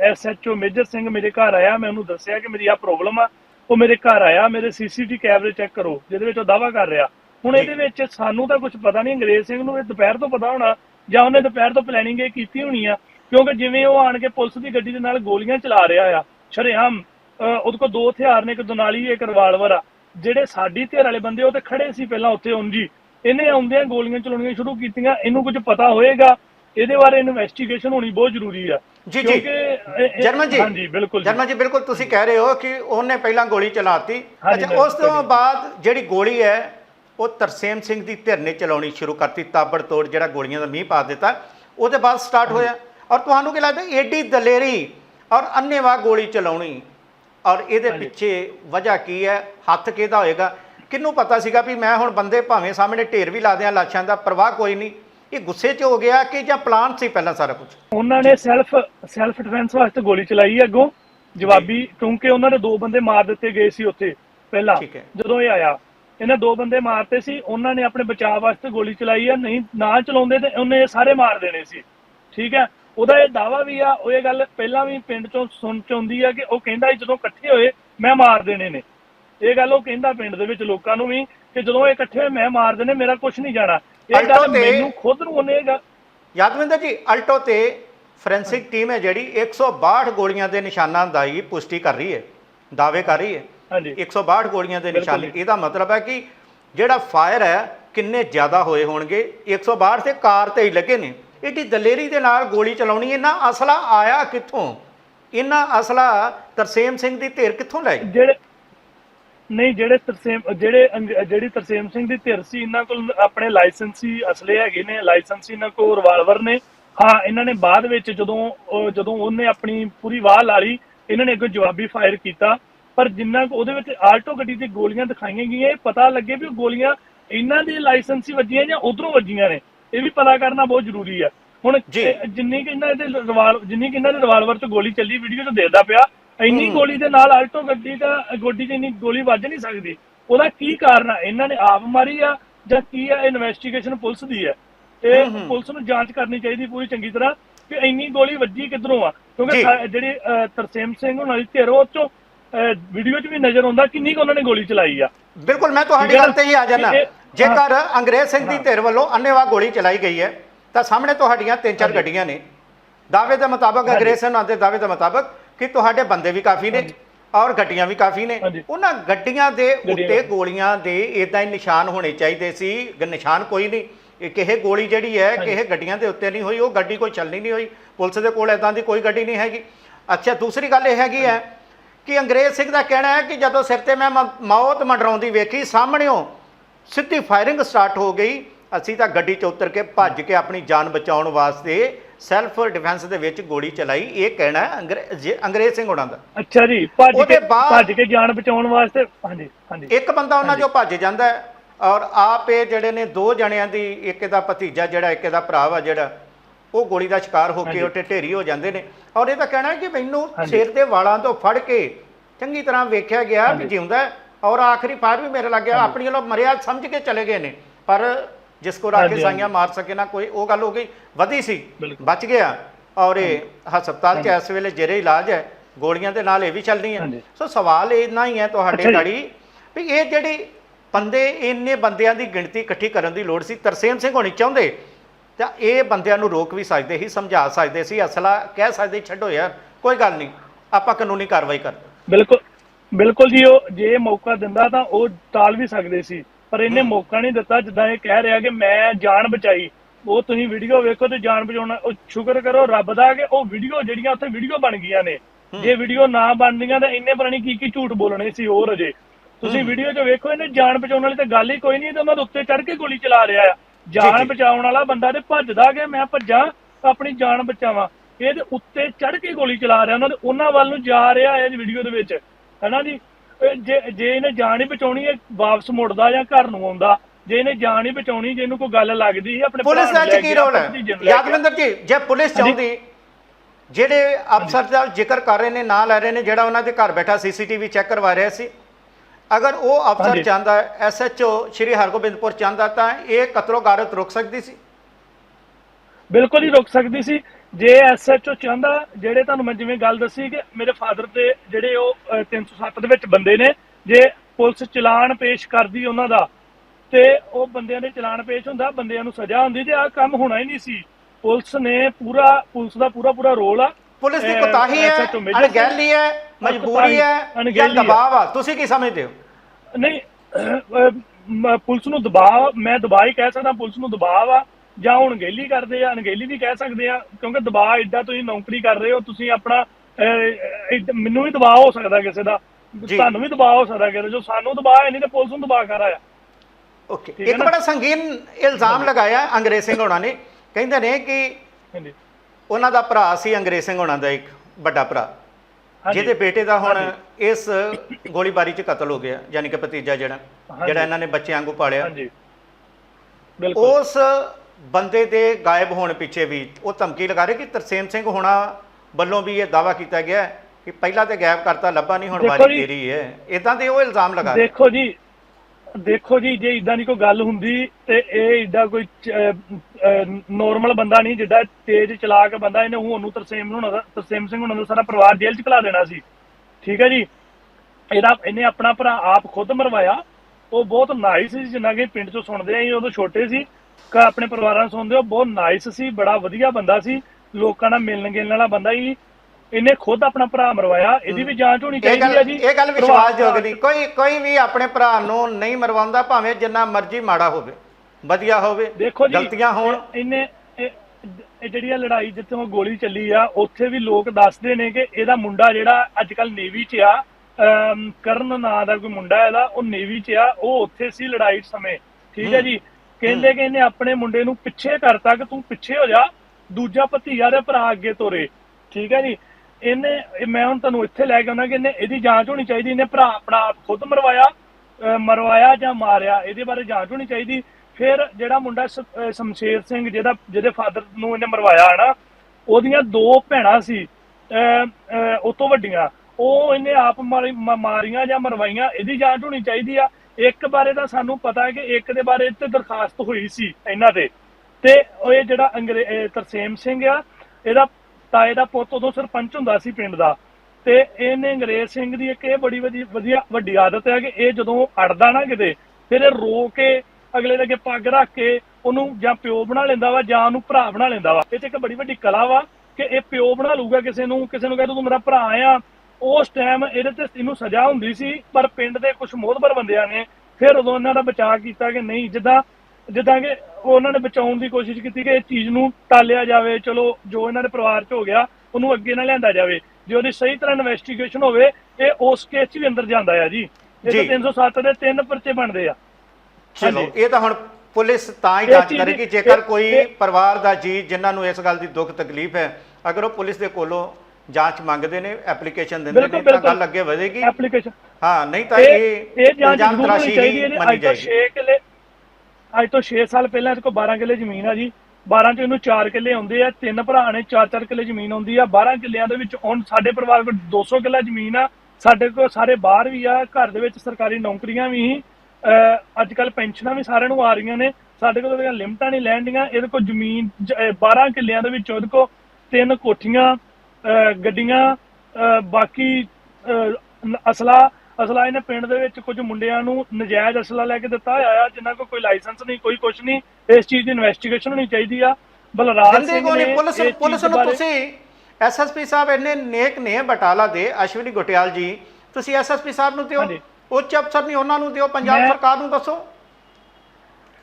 SHO Major Singh ਮੇਰੇ ਘਰ ਆਇਆ। ਮੈਂ ਉਹਨੂੰ ਦੱਸਿਆ ਕਿ ਮੇਰੀ ਆ ਪ੍ਰੋਬਲਮ ਆ। ਉਹ ਮੇਰੇ ਘਰ ਆਇਆ। ਮੇਰੇ ਸੀਸੀਟੀ ਕੈਮਰੇ ਚੈੱਕ ਕਰੋ ਜਿਹਦੇ ਵਿੱਚ ਉਹ ਦਾਵਾ ਕਰ ਰਿਹਾ। ਹੁਣ। ਇਹਦੇ ਵਿੱਚ ਸਾਨੂੰ ਤਾਂ ਕੁਝ ਪਤਾ ਨਹੀਂ ਅੰਗਰੇਜ਼ ਸਿੰਘ ਨੂੰ ਇਹ ਦੁਪਹਿਰ ਤੋਂ ਪਤਾ ਹੋਣਾ ਜਾਂ ਉਹਨੇ ਦੁਪਹਿਰ ਤੋਂ ਪਲੈਨਿੰਗ ਇਹ ਕੀਤੀ ਹੋਣੀ ਆ। ਕਿਉਂਕਿ ਜਿਵੇਂ ਉਹ ਆਣ ਕੇ ਪੁਲਿਸ ਦੀ ਗੱਡੀ ਦੇ ਨਾਲ ਗੋਲੀਆਂ ਚਲਾ ਰਿਹਾ ਆ ਸ਼ਰੇਆਮ ਉਹਦੇ ਕੋਲ ਦੋ ਹਥਿਆਰ ਨੇ ਇੱਕ ਦੁਨਾਲੀ ਇੱਕ ਰਿਵਾਲਵਰ ਆ। ਜਿਹੜੇ ਸਾਡੀ ਧਿਰ ਵਾਲੇ ਬੰਦੇ ਉਹ ਤੇ ਖੜੇ ਸੀ ਪਹਿਲਾਂ ਉੱਥੇ ਉਂਜੀ ਇਹਨੇ ਆਉਂਦਿਆਂ ਗੋਲੀਆਂ ਚਲਾਉਣੀਆਂ ਸ਼ੁਰੂ ਕੀਤੀਆਂ ਇਹਨੂੰ ਕੁਝ ਪਤਾ ਹੋਏਗਾ ਇਹਦੇ ਬਾਰੇ ਇਨਵੈਸਟੀਗੇਸ਼ਨ ਹੋਣੀ ਬਹੁਤ ਜ਼ਰੂਰੀ ਆ। ਜੀ, ਜੀ। ਜਰਮਨ ਜੀ। ਹਾਂਜੀ ਬਿਲਕੁਲ। ਜਰਮਨ ਜੀ ਬਿਲਕੁਲ ਤੁਸੀਂ ਕਹਿ ਰਹੇ ਹੋ ਕਿ ਉਹਨੇ ਪਹਿਲਾਂ ਗੋਲੀ ਚਲਾਤੀ। ਅੱਛਾ ਉਸ ਤੋਂ ਬਾਅਦ ਜਿਹੜੀ ਗੋਲੀ ਹੈ ਉਹ ਤਰਸੇਮ ਸਿੰਘ ਦੀ ਧਿਰ ਨੇ ਚਲਾਉਣੀ ਸ਼ੁਰੂ ਕਰਤੀ ਤਾਬੜ ਤੋੜ ਜਿਹੜਾ ਗੋਲੀਆਂ ਦਾ ਮੀਂਹ ਪਾ ਦਿੱਤਾ। ਉਹਦੇ ਬਾਅਦ ਸਟਾਰਟ ਹੋਇਆ। ਔਰ ਤੁਹਾਨੂੰ ਕੀ ਲੱਗਦਾ ਏਡੀ ਦਲੇਰੀ ਔਰ ਅੰਨੇਵਾਹ ਗੋਲੀ ਚਲਾਉਣੀ ਔਰ ਇਹਦੇ। ਪਿੱਛੇ ਵਜ੍ਹਾ ਕੀ ਹੈ? ਹੱਥ ਕਿਹਦਾ ਹੋਏਗਾ? ਕਿਹਨੂੰ ਪਤਾ ਸੀਗਾ ਵੀ ਮੈਂ ਹੁਣ ਬੰਦੇ ਭਾਵੇਂ ਸਾਹਮਣੇ ਢੇਰ ਵੀ ਲਾ ਦਿਆਂ ਲਾਸ਼ਾਂ ਦਾ ਪਰਵਾਹ ਕੋਈ ਨਹੀਂ। ਇਹ ਗੁੱਸੇ 'ਚ ਹੋ ਗਿਆ ਕਿ ਜਾਂ ਪਲਾਨ ਸੀ ਪਹਿਲਾਂ ਸਾਰਾ ਕੁਝ ਉਹਨਾਂ ਨੇ ਸੈਲਫ ਸੈਲਫ ਡਿਫੈਂਸ ਵਾਸਤੇ ਗੋਲੀ ਚਲਾਈ ਅੱਗੋਂ। ਜਵਾਬੀ ਕਿਉਂਕਿ ਉਹਨਾਂ ਦੇ ਦੋ ਬੰਦੇ ਮਾਰ ਦਿੱਤੇ ਗਏ ਸੀ ਉੱਥੇ ਪਹਿਲਾਂ। ਜਦੋਂ ਇਹ ਆਇਆ ਇਹਨੇ ਦੋ ਬੰਦੇ ਮਾਰਤੇ ਸੀ। ਉਹਨਾਂ ਨੇ ਆਪਣੇ ਬਚਾਅ ਵਾਸਤੇ ਗੋਲੀ ਚਲਾਈ ਹੈ ਨਹੀਂ ਨਾ ਚਲਾਉਂਦੇ ਤੇ ਉਹਨੇ ਇਹ ਸਾਰੇ ਮਾਰ ਦੇਣੇ ਸੀ। ਠੀਕ ਹੈ? ਉਹਦਾ ਇਹ ਦਾਵਾ ਵੀ ਆ ਉਹ ਇਹ ਗੱਲ ਪਹਿਲਾਂ ਵੀ ਪਿੰਡ ਚੋਂ ਸੁਣ ਚ ਆਉਂਦੀ ਆ ਕਿ ਉਹ ਕਹਿੰਦਾ ਜਦੋਂ ਇਕੱਠੇ ਹੋਏ ਮੈਂ ਮਾਰ ਦੇਣੇ ਨੇ। ਇਹ ਗੱਲ ਉਹ ਕਹਿੰਦਾ ਪਿੰਡ ਦੇ ਵਿੱਚ ਲੋਕਾਂ ਨੂੰ ਵੀ ਕਿ ਜਦੋਂ ਇਹ ਇਕੱਠੇ ਮੈਂ ਮਾਰ ਦੇਣੇ ਮੇਰਾ ਕੁਝ ਨਹੀਂ ਜਾਣਾ। ਇਹ ਗੱਲ ਮੈਨੂੰ ਖੁਦ ਨੂੰ ਉਹਨੇ ਇਹ ਯਾਦਵਿੰਦਰ ਜੀ ਅਲਟੋ ਤੇ ਫੋਰੈਂਸਿਕ ਟੀਮ ਹੈ ਜਿਹੜੀ 162 ਗੋਲੀਆਂ ਦੇ ਨਿਸ਼ਾਨਾਂ ਦਾ ਪੁਸ਼ਟੀ ਕਰ ਰਹੀ ਹੈ ਦਾਅਵੇ ਕਰ ਰਹੀ ਹੈ। ਹਾਂਜੀ। 162 ਗੋਲੀਆਂ ਦੇ ਨਿਸ਼ਾਨੇ। ਇਹਦਾ ਮਤਲਬ ਹੈ ਕਿ ਜਿਹੜਾ ਫਾਇਰ ਹੈ ਕਿੰਨੇ ਜ਼ਿਆਦਾ ਹੋਏ ਹੋਣਗੇ 162 ਤੇ ਕਾਰ ਤੇ ਹੀ ਲੱਗੇ ਨੇ। ਏਡੀ ਦਲੇਰੀ ਦੇ ਨਾਲ ਗੋਲੀ ਚਲਾਉਣੀ ਇਹਨਾਂ ਅਸਲਾ ਆਇਆ ਕਿੱਥੋਂ? ਇਹਨਾਂ ਅਸਲਾ ਤਰਸੇਮ ਸਿੰਘ ਦੀ ਧਿਰ ਕਿੱਥੋਂ ਲਈ ਜਿਹੜੇ ਨਹੀਂ ਜਿਹੜੇ ਤਰਸੇਮ ਜਿਹੜੇ ਅੰਗ- ਜਿਹੜੀ ਤਰਸੇਮ ਸਿੰਘ ਦੀ ਧਿਰ ਸੀ ਇਹਨਾਂ ਕੋਲ ਆਪਣੇ ਲਾਇਸੈਂਸੀ ਅਸਲੇ ਹੈਗੇ ਨੇ ਲਾਇਸੈਂਸੀ ਇਹਨਾਂ ਕੋਲ ਰਿਵਾਲਵਰ ਨੇ। ਹਾਂ ਇਹਨਾਂ ਨੇ ਬਾਅਦ ਵਿੱਚ ਜਦੋਂ ਉਹ- ਜਦੋਂ ਉਹਨੇ ਆਪਣੀ ਪੂਰੀ ਵਾਹ ਲਾ ਲਈ ਇਹਨਾਂ ਨੇ ਅੱਗੇ ਜਵਾਬੀ ਫਾਇਰ ਕੀਤਾ। ਪਰ ਜਿੰਨਾ ਕੁ ਉਹਦੇ ਵਿੱਚ ਆਲਟੋ ਗੱਡੀ ਦੀ ਗੋਲੀਆਂ ਦਿਖਾਈਆਂ ਗਈਆਂ ਇਹ ਪਤਾ ਲੱਗੇ ਵੀ ਉਹ ਗੋਲੀਆਂ ਇਹਨਾਂ ਦੀ ਲਾਇਸੈਂਸੀ ਵੱਜੀਆਂ ਜਾਂ ਉਧਰੋਂ ਵੱਜੀਆਂ ਨੇ। ਇਹ ਵੀ ਪਤਾ ਕਰਨਾ ਬਹੁਤ ਜ਼ਰੂਰੀ ਹੈ ਹੁਣ ਜੀ। ਇਹ- ਜਿੰਨੀ ਕਿ ਇਹਨਾਂ ਦੇ ਰਿਵਾਲ ਜਿੰਨੀ ਕਿ ਇਹਨਾਂ ਦੇ ਰਿਵਾਲਵਰ 'ਚ ਗੋਲੀ ਚੱਲੀ ਵੀਡੀਓ 'ਚ ਦੇਖਦਾ ਪਿਆ ਇੰਨੀ। ਗੋਲੀ ਦੇ ਨਾਲ ਆਲਟੋ ਗੱਡੀ ਦਾ ਗੋਡੀ 'ਚ ਇੰਨੀ ਗੋਲੀ ਵੱਜ ਨਹੀਂ ਸਕਦੀ। ਉਹਦਾ ਕੀ ਕਾਰਨ ਆ? ਇਹਨਾਂ ਨੇ ਆਪ ਮਾਰੀ ਆ ਜਾਂ ਕੀ ਆ? ਇਨਵੈਸਟੀਗੇਸ਼ਨ ਪੁਲਿਸ ਦੀ ਹੂੰ, ਹੂੰ। ਪੁਲਿਸ ਨੂੰ ਜਾਂਚ ਕਰਨੀ ਚਾਹੀਦੀ ਪੂਰੀ ਚੰਗੀ ਤਰ੍ਹਾਂ ਕਿ ਇੰਨੀ ਗੋਲੀ ਵੱਜੀ ਕਿੱਧਰੋਂ ਆ? ਕਿਉਂਕਿ ਜਿਹੜੀ ਤਰਸੇਮ ਸਿੰਘ ਉਹਨਾਂ ਦੀ ਧਿਰ ਉਹ ਚੋਂ ਵੀਡੀਓ 'ਚ ਵੀ ਨਜ਼ਰ ਆਉਂਦਾ ਕਿੰਨੀ ਕੁ ਉਹਨਾਂ ਨੇ ਗੋਲੀ ਚਲਾਈ ਆ। ਬਿਲਕੁਲ ਮੈਂ ਤੁਹਾਡੀ ਗੱਲ ਤੇ ਹੀ ਆ ਜਾਣਾ ਜੇਕਰ ਅੰਗਰੇਜ਼ ਸਿੰਘ ਦੀ। ਧਿਰ ਵੱਲੋਂ ਅੰਨੇਵਾਹ ਗੋਲੀ ਚਲਾਈ ਗਈ ਹੈ ਤਾਂ ਸਾਹਮਣੇ ਤੁਹਾਡੀਆਂ ਤਿੰਨ ਚਾਰ। ਗੱਡੀਆਂ ਨੇ। ਦਾਅਵੇ ਦੇ ਮੁਤਾਬਕ। ਅੰਗਰੇਜ਼ ਸਿੰਘ ਦੇ ਦਾਅਵੇ ਦੇ ਮੁਤਾਬਕ ਕਿ ਤੁਹਾਡੇ ਬੰਦੇ ਵੀ ਕਾਫੀ ਨੇ ਔਰ ਗੱਡੀਆਂ ਵੀ ਕਾਫੀ ਨੇ। ਉਹਨਾਂ ਗੱਡੀਆਂ ਦੇ ਉੱਤੇ। ਗੋਲੀਆਂ ਦੇ ਇਦਾਂ ਹੀ ਨਿਸ਼ਾਨ ਹੋਣੇ ਚਾਹੀਦੇ ਸੀ। ਨਿਸ਼ਾਨ ਕੋਈ ਨਹੀਂ। ਇਹ ਕਿਸੇ ਗੋਲੀ ਜਿਹੜੀ ਹੈ ਕਿਸੇ ਗੱਡੀਆਂ ਦੇ ਉੱਤੇ ਨਹੀਂ ਹੋਈ। ਉਹ ਗੱਡੀ ਕੋਈ ਚੱਲਣੀ ਨਹੀਂ ਹੋਈ। ਪੁਲਿਸ ਦੇ ਕੋਲ ਇਦਾਂ ਦੀ ਕੋਈ ਗੱਡੀ ਨਹੀਂ ਹੈਗੀ। ਅੱਛਾ ਦੂਸਰੀ ਗੱਲ ਇਹ ਹੈਗੀ ਹੈ ਕਿ ਅੰਗਰੇਜ਼ ਸਿੰਘ ਦਾ ਕਹਿਣਾ ਹੈ ਕਿ ਜਦੋਂ ਸਿਰ ਤੇ ਮੈਂ ਮ- ਮੌਤ ਮੰਡਰਾਉਂਦੀ ਵੇਖੀ ਸਾਹਮਣਿਓਂ ਸਿੱਧੀ ਫਾਇਰਿੰਗ ਸਟਾਰਟ ਹੋ ਗਈ। ਅਸੀਂ ਤਾਂ ਗੱਡੀ 'ਚ ਉਤਰ ਕੇ ਭੱਜ ਕੇ ਆਪਣੀ ਜਾਨ ਬਚਾਉਣ ਵਾਸਤੇ ਸੈਲਫ ਡਿਫੈਂਸ ਦੇ ਵਿੱਚ ਗੋਲੀ ਚਲਾਈ। ਇਹ ਕਹਿਣਾ ਹੈ ਅੰਗਰੇਜ਼ ਅੰਗਰੇਜ਼ ਸਿੰਘ ਹੋਣਾ ਦਾ। ਅੱਛਾ ਜੀ ਭੱਜ ਕੇ ਭੱਜ ਕੇ ਜਾਨ ਬਚਾਉਣ ਵਾਸਤੇ ਹਾਂਜੀ ਹਾਂਜੀ। ਇੱਕ ਬੰਦਾ ਉਹਨਾਂ ਚੋਂ ਭੱਜ ਜਾਂਦਾ ਔਰ ਆਪ ਇਹ ਜਿਹੜੇ ਨੇ ਦੋ ਜਣਿਆਂ ਦੀ ਇੱਕ ਦਾ ਭਤੀਜਾ ਜਿਹੜਾ ਇੱਕ ਦਾ ਭਰਾ ਵਾ ਜਿਹੜਾ ਉਹ ਗੋਲੀ ਦਾ ਸ਼ਿਕਾਰ ਹੋ ਕੇ। ਉੱਤੇ ਢੇਰੀ ਹੋ ਜਾਂਦੇ ਨੇ। ਔਰ ਇਹ ਤਾਂ ਕਹਿਣਾ ਹੈ ਕਿ ਮੈਨੂੰ। ਸਿਰ ਦੇ ਵਾਲਾਂ ਤੋਂ ਫੜ ਕੇ ਚੰਗੀ ਤਰ੍ਹਾਂ ਵੇਖਿਆ ਗਿਆ ਵੀ ਹਾਂਜੀ। ਜਿਉਂਦਾ ਔਰ ਆਖਰੀ ਫਾਇਰ ਵੀ ਮੇਰੇ ਲੱਗਿਆ ਆਪਣੀ ਵੱਲੋਂ ਮਰਿਆ ਸਮਝ ਕੇ ਚਲੇ ਗਏ ਨੇ। ਪਰ ਜਿਸ ਕੋ ਰਾਕੇ ਸਾਈਆਂ ਮਾਰ ਸਕੇ ਨਾ ਕੋਈ ਉਹ ਗੱਲ ਹੋ ਗਈ ਵਧੀ ਸੀ। ਬਚ ਗਿਆ। ਔਰ ਇਹ ਹਸਪਤਾਲ 'ਚ ਇਸ ਵੇਲੇ ਜਿਹੜੇ ਇਲਾਜ ਹੈ ਗੋਲੀਆਂ ਦੇ ਨਾਲ ਇਹ ਵੀ ਚੱਲਣੀ ਹੈ। ਸੋ ਸਵਾਲ ਇੰਨਾ ਹੀ ਹੈ ਤੁਹਾਡੇ। ਗਾੜੀ ਵੀ ਇਹ ਜਿਹੜੀ ਬੰਦੇ ਇੰਨੇ ਬੰਦਿਆਂ ਦੀ ਗਿਣਤੀ ਇਕੱਠੀ ਕਰਨ ਦੀ ਲੋੜ ਸੀ ਤਰਸੇਮ ਸਿੰਘ ਹੋਣੀ ਚਾਹੁੰਦੇ? ਤਾਂ ਇਹ ਬੰਦਿਆਂ ਨੂੰ ਰੋਕ ਵੀ ਸਕਦੇ ਸੀ ਸਮਝਾ ਸਕਦੇ ਸੀ ਅਸਲਾ ਕਹਿ ਸਕਦੇ ਛੱਡੋ ਯਾਰ ਕੋਈ ਗੱਲ ਨਹੀਂ ਆਪਾਂ ਕਾਨੂੰਨੀ ਕਾਰਵਾਈ ਕਰਦੇ ਬਿਲਕੁਲ ਬਿਲਕੁਲ ਜੀ ਉਹ ਜੇ ਮੌਕਾ ਦਿੰਦਾ ਤਾਂ ਉਹ ਟਾਲ ਵੀ ਸਕਦੇ ਸੀ। ਪਰ ਇਹਨੇ ਮੌਕਾ ਨਹੀਂ ਦਿੱਤਾ ਜਿੱਦਾਂ ਇਹ ਕਹਿ ਰਿਹਾ ਕਿ ਮੈਂ ਜਾਨ ਬਚਾਈ। ਉਹ ਤੁਸੀਂ ਵੀਡੀਓ ਵੇਖੋ ਤੇ ਜਾਨ ਬਚਾਉਣਾ ਉਹ ਸ਼ੁਕਰ ਕਰੋ ਰੱਬ ਦਾ ਕਿ ਉਹ ਵੀਡੀਓ ਜਿਹੜੀਆਂ ਉੱਥੇ ਵੀਡੀਓ ਬਣ ਗਈਆਂ ਨੇ। ਜੇ ਵੀਡੀਓ ਨਾ ਬਣਦੀਆਂ ਤਾਂ ਇੰਨੇ ਪਤਾ ਨਹੀਂ ਕੀ ਕੀ ਝੂਠ ਬੋਲਣੇ ਸੀ ਹੋਰ ਅਜੇ। ਤੁਸੀਂ ਵੀਡੀਓ 'ਚ ਵੇਖੋ ਇਹਨੇ ਜਾਨ ਬਚਾਉਣ ਵਾਲੀ ਤਾਂ ਗੱਲ ਹੀ ਕੋਈ ਨਹੀਂ ਤਾਂ ਉਹਨਾਂ ਦੇ ਉੱਤੇ ਚੜ ਕੇ ਗੋਲੀ ਚਲਾ ਰਿਹਾ ਆ। ਜਾਨ। ਬਚਾਉਣ ਵਾਲਾ ਬੰਦਾ ਤੇ ਭੱਜਦਾ ਕਿ ਮੈਂ ਭੱਜਾਂ ਆਪਣੀ ਜਾਨ ਬਚਾਵਾਂ। ਇਹਦੇ ਉੱਤੇ ਚੜ ਕੇ ਗੋਲੀ ਚਲਾ ਰਿਹਾ ਉਹਨਾਂ ਦੇ ਉਹਨਾਂ ਵੱਲ ਨੂੰ ਜਾ ਰਿਹਾ ਹੈ ਵੀਡੀਓ ਦੇ ਵਿੱਚ। ਹੈਨਾ ਜੀ? ਜੇ ਜੇ ਇਹਨੇ ਜਾਨ ਹੀ ਬਚਾਉਣੀ ਹੈ ਵਾਪਸ ਮੁੜਦਾ ਜਾਂ ਘਰ ਨੂੰ ਆਉਂਦਾ ਜੇ ਇਹਨੇ ਜਾਨ ਹੀ ਬਚਾਉਣੀ ਜੇ ਇਹਨੂੰ ਕੋਈ ਗੱਲ ਲੱਗਦੀ ਸੀ ਆਪਣੇ ਪੁਲਿਸ ਦਾ ਚ ਕੀ ਰੋਲ ਹੈ। ਯਾਦਵਿੰਦਰ ਜੀ ਜੇ ਪੁਲਿਸ ਚਾਹੁੰਦੀ ਜਿਹੜੇ ਅਫਸਰ ਦਾ ਜ਼ਿਕਰ ਕਰ ਰਹੇ ਨੇ ਨਾਂ ਲੈ ਰਹੇ ਨੇ ਜਿਹੜਾ ਉਹਨਾਂ ਦੇ ਘਰ ਬੈਠਾ ਸੀਸੀਟੀਵੀ ਚੈੱਕ ਕਰਵਾ ਰਿਹਾ ਸੀ ਅਗਰ ਉਹ ਅਫਸਰ। ਚਾਹੁੰਦਾ ਐਸਐਚਓ ਸ਼੍ਰੀ ਹਰਗੋਬਿੰਦਪੁਰ ਚਾਹੁੰਦਾ ਤਾਂ ਇਹ ਕਤਲੋ ਗਾਰਤ ਰੁਕ ਸਕਦੀ ਸੀ ਬਿਲਕੁਲ ਹੀ ਰੁਕ ਸਕਦੀ ਸੀ ਜੇ ਐਸਐਚਓ ਚਾਹੁੰਦਾ ਜਿਹੜੇ ਤੁਹਾਨੂੰ ਮੈਂ ਜਿਵੇਂ ਗੱਲ ਦੱਸੀ ਕਿ ਮੇਰੇ ਫਾਦਰ ਤੇ ਜਿਹੜੇ ਉਹ ਅਹ, 307 ਦੇ ਵਿੱਚ ਬੰਦੇ ਨੇ ਜੇ ਪੁਲਿਸ ਚਲਾਨ ਪੇਸ਼ ਕਰਦੀ ਉਹਨਾਂ ਦਾ ਤੇ ਉਹ ਬੰਦਿਆਂ ਦੇ ਚਲਾਨ ਪੇਸ਼ ਹੁੰਦਾ ਬੰਦਿਆਂ ਨੂੰ ਸਜ਼ਾ ਹੁੰਦੀ ਤੇ ਆਹ ਕੰਮ ਹੋਣਾ ਹੀ ਨਹੀਂ ਸੀ। ਪੁਲਿਸ ਨੇ ਪੂਰਾ ਪੁਲਿਸ ਦਾ ਪੂਰਾ ਪੂਰਾ ਰੋਲ ਆ। ਪੁਲਿਸ ਦੀ ਕੋਤਾਹੀ ਹੈ ਅਣਗਹਿਲੀ ਹੈ ਮਜਬੂਰੀ ਹੈ ਜਾਂ। ਦਬਾਅ ਆ ਤੁਸੀਂ ਕੀ ਸਮਝਦੇ ਹੋ? ਨਹੀਂ ਪੁਲਿਸ ਨੂੰ ਦਬਾਅ ਮੈਂ ਦਬਾਅ ਹੀ ਕਹਿ ਸਕਦਾ ਪੁਲਿਸ ਨੂੰ ਦਬਾਅ ਆ ਜਾਂ ਹੁਣ ਅਣਗਹਿਲੀ ਕਰਦੇ ਆ ਅਣਗਹਿਲੀ ਵੀ ਕਹਿ ਸਕਦੇ ਆ ਕਿਉਂਕਿ ਦਬਾਅ ਏਡਾ ਤੁਸੀਂ ਨੌਕਰੀ ਕਰ ਰਹੇ ਹੋ ਤੁਸੀਂ ਆਪਣਾ ਮੈਨੂੰ ਵੀ ਦਬਾਅ ਹੋ ਸਕਦਾ ਕਿਸੇ ਦਾ। ਤੁਹਾਨੂੰ ਵੀ ਦਬਾਅ ਹੋ ਸਕਦਾ ਕਿਸੇ। ਜੋ ਸਾਨੂੰ ਦਬਾਅ ਹੈ ਨਹੀਂ ਤੇ ਪੁਲਿਸ ਨੂੰ ਦਬਾਅ ਕਰ ਆਇਆ ਓਕੇ ਇੱਕ? ਬੜਾ ਸੰਗੀਨ ਇਲਜ਼ਾਮ ਲਗਾਇਆ ਅੰਗਰੇਜ਼ ਸਿੰਘ ਹੋਣਾ ਨੇ ਕਹਿੰਦੇ ਨੇ ਕਿ ਉਹਨਾਂ ਦਾ ਭਰਾ ਸੀ ਅੰਗਰੇਜ਼ ਸਿੰਘ ਹੋਣਾ ਦਾ ਇੱਕ ਵੱਡਾ ਭਰਾ। ਜਿਹਦੇ ਬੇਟੇ ਦਾ ਹੁਣ। ਇਸ ਗੋਲੀਬਾਰੀ 'ਚ ਕਤਲ ਹੋ ਗਿਆ ਯਾਨੀ ਕਿ ਭਤੀਜਾ ਜਿਹੜਾ। ਜਿਹੜਾ ਇਹਨਾਂ ਨੇ ਬੱਚੇ ਵਾਂਗੂ ਪਾਲਿਆ ਹਾਂਜੀ ਬਿਲਕੁਲ ਉਸ ਬੰਦੇ ਦੇ ਗਾਇਬ ਹੋਣ ਪਿੱਛੇ ਵੀ ਉਹ ਧਮਕੀ ਲਗਾ ਰਹੇ ਕਿ ਤਰਸੇਮ ਸਿੰਘ ਹੋਣਾ ਵੱਲੋਂ ਵੀ ਇਹ ਦਾਵਾ ਕੀਤਾ ਗਿਆ ਕਿ ਪਹਿਲਾਂ ਤੇ ਗਾਇਬ ਕਰਤਾ ਲੱਭਾ ਨਹੀਂ ਹੁਣ ਵਾਰੀ ਤੇਰੀ ਹੈ। ਇਦਾਂ ਦੇ ਉਹ ਇਲਜ਼ਾਮ ਲਗਾ ਰਹੇ। ਦੇਖੋ ਜੀ ਦੇਖੋ ਜੀ ਜੇ ਇਦਾਂ ਦੀ ਕੋਈ ਗੱਲ ਹੁੰਦੀ ਤੇ ਇਹ ਇਦਾਂ ਕੋਈ ਨੋਰਮਲ ਬੰਦਾ ਨਹੀਂ ਜਿੱਦਾਂ ਤੇਜ਼ ਚਲਾਕ ਬੰਦਾ ਇਹਨੇ ਹੁਣ ਨੂੰ ਤਰਸੇਮ ਨੂੰ ਤਰਸੇਮ ਸਿੰਘ ਹੁਣਾਂ ਦਾ ਸਾਰਾ ਪਰਿਵਾਰ ਜੇਲ੍ਹ ਚ ਘਲਾ ਦੇਣਾ ਸੀ। ਠੀਕ ਹੈ ਜੀ? ਇਹਦਾ ਇਹਨੇ ਆਪਣਾ ਭਰਾ ਆਪ ਖੁਦ ਮਰਵਾਇਆ। ਉਹ ਬਹੁਤ ਨਾਈਸ ਸੀ ਜਿੰਨਾ ਕਿ ਪਿੰਡ ਚੋਂ ਸੁਣਦੇ ਆਂ ਉਦੋਂ ਛੋਟੇ ਸੀ। ਕ ਆਪਣੇ ਪਰਿਵਾਰਾਂ ਨੂੰ ਸੁਣਦੇ ਹੋ ਬਹੁਤ ਨਾਈਸ ਸੀ ਬੜਾ ਵਧੀਆ ਬੰਦਾ ਸੀ ਲੋਕਾਂ ਨਾਲ ਮਿਲਣ ਗਿਲਣ ਵਾਲਾ ਬੰਦਾ ਹੀ ਇਹਨੇ ਖੁਦ ਆਪਣਾ ਭਰਾ ਮਰਵਾਇਆ ਇਹਦੀ ਵੀ ਜਾਂਚ ਹੋਣੀ ਇਹ ਚਾਹੀਦੀ ਗੱਲ ਹੈ ਜੀ। ਇਹ ਗੱਲ ਵਿਸ਼ਵਾਸਯੋਗ ਨਹੀਂ। ਕੋਈ ਕੋਈ ਵੀ ਆਪਣੇ ਭਰਾ ਨੂੰ ਨਹੀਂ ਮਰਵਾਉਂਦਾ ਭਾਵੇਂ ਜਿੰਨਾ ਮਰਜ਼ੀ ਮਾੜਾ ਹੋਵੇ। ਵਧੀਆ ਹੋਵੇ ਦੇਖੋ ਜੀ ਗਲਤੀਆਂ ਹੋਣ। ਇਹ- ਇਹਨੇ ਇਹ ਇਹ ਜਿਹੜੀ ਆ ਲੜਾਈ ਜਿੱਥੋਂ ਗੋਲੀ ਚੱਲੀ ਆ ਉੱਥੇ ਵੀ ਲੋਕ ਦੱਸਦੇ ਨੇ ਕਿ ਇਹਦਾ ਮੁੰਡਾ ਜਿਹੜਾ ਅੱਜ ਕੱਲ ਨੇਵੀ 'ਚ ਆ ਅਮ, ਕਰਨ ਨਾਂ ਦਾ ਕੋਈ ਮੁੰਡਾ ਇਹਦਾ ਉਹ ਨੇਵੀ 'ਚ ਆ ਉਹ ਉੱਥੇ ਸੀ ਲੜਾਈ ਸਮੇਂ। ਠੀਕ ਹੈ। ਜੀ? ਕਹਿੰਦੇ ਕਿ ਇਹਨੇ ਆਪਣੇ ਮੁੰਡੇ ਨੂੰ ਪਿੱਛੇ ਕਰਤਾ ਕਿ ਤੂੰ ਪਿੱਛੇ ਹੋ ਜਾ ਦੂਜਾ ਭਤੀਜਾ ਦੇ ਭਰਾ ਅੱਗੇ ਤੋਰੇ। ਠੀਕ ਹੈ ਜੀ? ਇਹਨੇ ਮੈਂ ਹੁਣ ਤੁਹਾਨੂੰ ਇੱਥੇ ਲੈ ਕੇ ਆਉਣਾ ਕਿ ਇਹਨੇ ਇਹਦੀ ਜਾਂਚ ਹੋਣੀ ਚਾਹੀਦੀ ਇਹਨੇ ਭਰਾ ਆਪਣਾ ਆਪ ਖੁਦ ਮਰਵਾਇਆ ਮਰਵਾਇਆ ਜਾਂ ਮਾਰਿਆ ਇਹਦੇ ਬਾਰੇ ਜਾਂਚ ਹੋਣੀ ਚਾਹੀਦੀ। ਫਿਰ ਜਿਹੜਾ ਮੁੰਡਾ ਸ਼ਮਸ਼ੇਰ ਸਿੰਘ ਜਿਹਦਾ ਜਿਹਦੇ ਫਾਦਰ ਨੂੰ ਇਹਨੇ ਮਰਵਾਇਆ ਹਨਾ ਉਹਦੀਆਂ ਦੋ ਭੈਣਾਂ ਸੀ ਅਹ, ਅਹ, ਉਹ ਤੋਂ ਵੱਡੀਆਂ। ਉਹ ਇਹਨੇ ਆਪ ਮਾਰੀ- ਮਾਰੀਆਂ ਜਾਂ ਮਰਵਾਈਆਂ ਇਹਦੀ ਜਾਂਚ ਹੋਣੀ ਚਾਹੀਦੀ ਆ। ਇੱਕ ਬਾਰੇ ਦਾ ਸਾਨੂੰ ਪਤਾ ਹੈ ਕਿ ਇੱਕ ਦੇ ਬਾਰੇ ਤੇ ਦਰਖਾਸਤ ਹੋਈ ਸੀ ਇਹਨਾਂ ਤੇ ਤੇ ਇਹ ਜਿਹੜਾ ਅੰਗਰੇ ਤਰਸੇਮ ਸਿੰਘ ਆ, ਇਹਦਾ ਤਾਏ ਦਾ ਪੁੱਤ ਉਦੋਂ ਸਰਪੰਚ ਹੁੰਦਾ ਸੀ ਪਿੰਡ ਦਾ। ਤੇ ਇਹਨੇ ਅੰਗਰੇਜ਼ ਸਿੰਘ ਦੀ ਇੱਕ ਇਹ ਬੜੀ ਵਧੀ- ਵਧੀਆ, ਵੱਡੀ ਆਦਤ ਹੈ ਕਿ ਇਹ ਜਦੋਂ ਅੜਦਾ ਨਾ ਕਿਤੇ, ਫਿਰ ਇਹ ਰੋ ਕੇ ਅਗਲੇ ਦੇ ਅੱਗੇ ਪੱਗ ਰੱਖ ਕੇ ਉਹਨੂੰ ਜਾਂ ਪਿਓ ਬਣਾ ਲੈਂਦਾ ਵਾ ਜਾਂ ਉਹਨੂੰ ਭਰਾ ਬਣਾ ਲੈਂਦਾ ਵਾ। ਇਹ ਤੇ ਇੱਕ ਬੜੀ ਵੱਡੀ ਕਲਾ ਵਾ ਕਿ ਇਹ ਪਿਓ ਬਣਾ ਲੂਗਾ ਕਿਸੇ ਨੂੰ ਕਿਸੇ ਨੂੰ ਕਹੇ ਤੂੰ ਮੇਰਾ ਭਰਾ ਆ ਉਸ ਟਾਈਮ ਇਹਦੇ ਤੇ ਇਹਨੂੰ ਸਜ਼ਾ ਹੁੰਦੀ ਸੀ ਪਰ ਪਿੰਡ ਦੇ ਕੁਝ ਮੋਹਤਬਰ ਬੰਦਿਆਂ ਨੇ ਫਿਰ ਉਦੋਂ ਇਹਨਾਂ ਦਾ ਬਚਾਅ ਕੀਤਾ ਕਿ ਨਹੀਂ ਜਿੱਦਾਂ ਜਿੱਦਾਂ ਕਿ ਉਹਨਾਂ ਨੇ ਬਚਾਉਣ ਦੀ ਕੋਸ਼ਿਸ਼ ਕੀਤੀ ਕਿ ਇਹ ਚੀਜ਼ ਨੂੰ ਟਾਲਿਆ ਜਾਵੇ ਚਲੋ ਜੋ ਇਹਨਾਂ ਦੇ ਪਰਿਵਾਰ 'ਚ ਹੋ ਗਿਆ ਉਹਨੂੰ ਅੱਗੇ ਨਾ ਲਿਆਂਦਾ ਜਾਵੇ ਜੇ ਉਹਦੀ ਸਹੀ ਤਰ੍ਹਾਂ ਇਨਵੈਸਟੀਗੇਸ਼ਨ ਹੋਵੇ ਇਹ ਉਸ ਕੇਸ 'ਚ ਵੀ ਅੰਦਰ ਜਾਂਦਾ ਆ ਜੀ ਇਹ ਜੀ। ਤਾਂ 307 ਦੇ ਤਿੰਨ ਪਰਚੇ ਬਣਦੇ ਆ ਚਲੋ। ਇਹ ਤਾਂ ਹੁਣ ਪੁਲਿਸ ਤਾਂ ਹੀ ਜਾਂਚ ਕਰੇਗੀ ਜੇਕਰ ਕੋਈ ਪਰਿਵਾਰ ਦਾ ਜੀ ਜਿਨ੍ਹਾਂ ਨੂੰ ਇਸ ਗੱਲ ਦੀ ਦੁੱਖ ਤਕਲੀਫ ਹੈ ਅਗਰ ਉਹ ਪੁਲਿਸ ਦੇ ਕੋਲੋਂ ਜਾਂਚ ਮੰਗਦੇ ਨੇ ਐਪਲੀਕੇਸ਼ਨ ਦਿੰਦੇ ਨੇ ਤਾਂ। ਗੱਲ ਅੱਗੇ ਵਧੇਗੀ। ਐਪਲੀਕੇਸ਼ਨ ਹਾਂ ਨਹੀਂ ਤਾਂ ਇਹ ਜਾਂਚ ਤਰਾਸ਼ੀ ਹੈ ਮੰਨੀ ਜਾਏਗੀ। 6 ਕਿੱਲੇ ਅੱਜ ਤੋਂ 6 ਸਾਲ ਪਹਿਲਾਂ ਇਹਦੇ ਕੋਲ 12 ਕਿੱਲੇ ਜ਼ਮੀਨ ਆ ਜੀ। 12 ਚ ਇਹਨੂੰ 4 ਕਿੱਲੇ ਆਉਂਦੇ ਆ। ਤਿੰਨ ਭਰਾ ਨੇ 4-4 ਕਿੱਲੇ ਜ਼ਮੀਨ ਆਉਂਦੀ ਆ। 12 ਕਿੱਲਿਆਂ ਦੇ ਵਿੱਚ ਹੁਣ ਸਾਡੇ ਪਰਿਵਾਰ ਕੋਲ 200 ਕਿੱਲਾ ਜ਼ਮੀਨ ਆ। ਸਾਡੇ ਕੋਲ ਸਾਰੇ ਬਾਹਰ ਵੀ ਆ। ਘਰ ਦੇ ਵਿੱਚ ਸਰਕਾਰੀ ਨੌਕਰੀਆਂ ਵੀ ਅੱਜ ਕੱਲ ਪੈਨਸ਼ਨਾਂ ਵੀ ਸਾਰਿਆਂ ਨੂੰ ਆ ਰਹੀਆਂ ਨੇ। ਸਾਡੇ ਕੋਲ ਉਹਦੀਆਂ ਲਿਮਟਾਂ ਨਹੀਂ ਲੈਣ ਡੀਆਂ। ਇਹਦੇ ਕੋਲ ਜ਼ਮੀਨ ਜ- ਅਹ 12 ਕਿੱਲਿਆਂ ਦੇ ਵਿੱਚ ਉਹਦੇ ਕੋਲ ਤਿੰਨ ਕੋਠੀਆਂ ਗੱਡੀਆਂ ਬਾਕੀ ਅਸਲਾ ਅਸਲਾ ਇਹਨੇ ਪਿੰਡ ਦੇ ਵਿੱਚ ਕੁਝ ਮੁੰਡਿਆਂ ਨੂੰ ਨਜਾਇਜ਼ ਅਸਲਾ ਲੈ ਕੇ ਦਿੱਤਾ ਹੋਇਆ ਆ ਜਿਨ੍ਹਾਂ ਕੋਲ ਕੋਈ ਲਾਇਸੈਂਸ ਨਹੀਂ ਕੋਈ ਕੁਝ ਨਹੀਂ ਇਸ ਚੀਜ਼ ਦੀ ਇਨਵੈਸਟੀਗੇਸ਼ਨ ਹੋਣੀ ਚਾਹੀਦੀ ਆ। ਬਲਰਾਜ ਸਿੰਘ ਨੇ ਪੁਲਿਸ ਪੁਲਿਸ ਨੂੰ ਬਾਰੇ- ਤੁਸੀਂ ਐਸਐਸਪੀ ਸਾਹਿਬ ਇੰਨੇ ਨੇਕ ਨੇ ਬਟਾਲਾ ਦੇ ਅਸ਼ਵਨੀ ਗੁਟਿਆਲ ਜੀ ਤੁਸੀਂ ਐਸਐਸਪੀ ਸਾਹਿਬ ਨੂੰ ਦਿਓ। ਉੱਚ ਅਫਸਰ ਨਹੀਂ ਉਹਨਾਂ ਨੂੰ ਦਿਓ ਪੰਜਾਬ ਸਰਕਾਰ ਨੂੰ ਦੱਸੋ।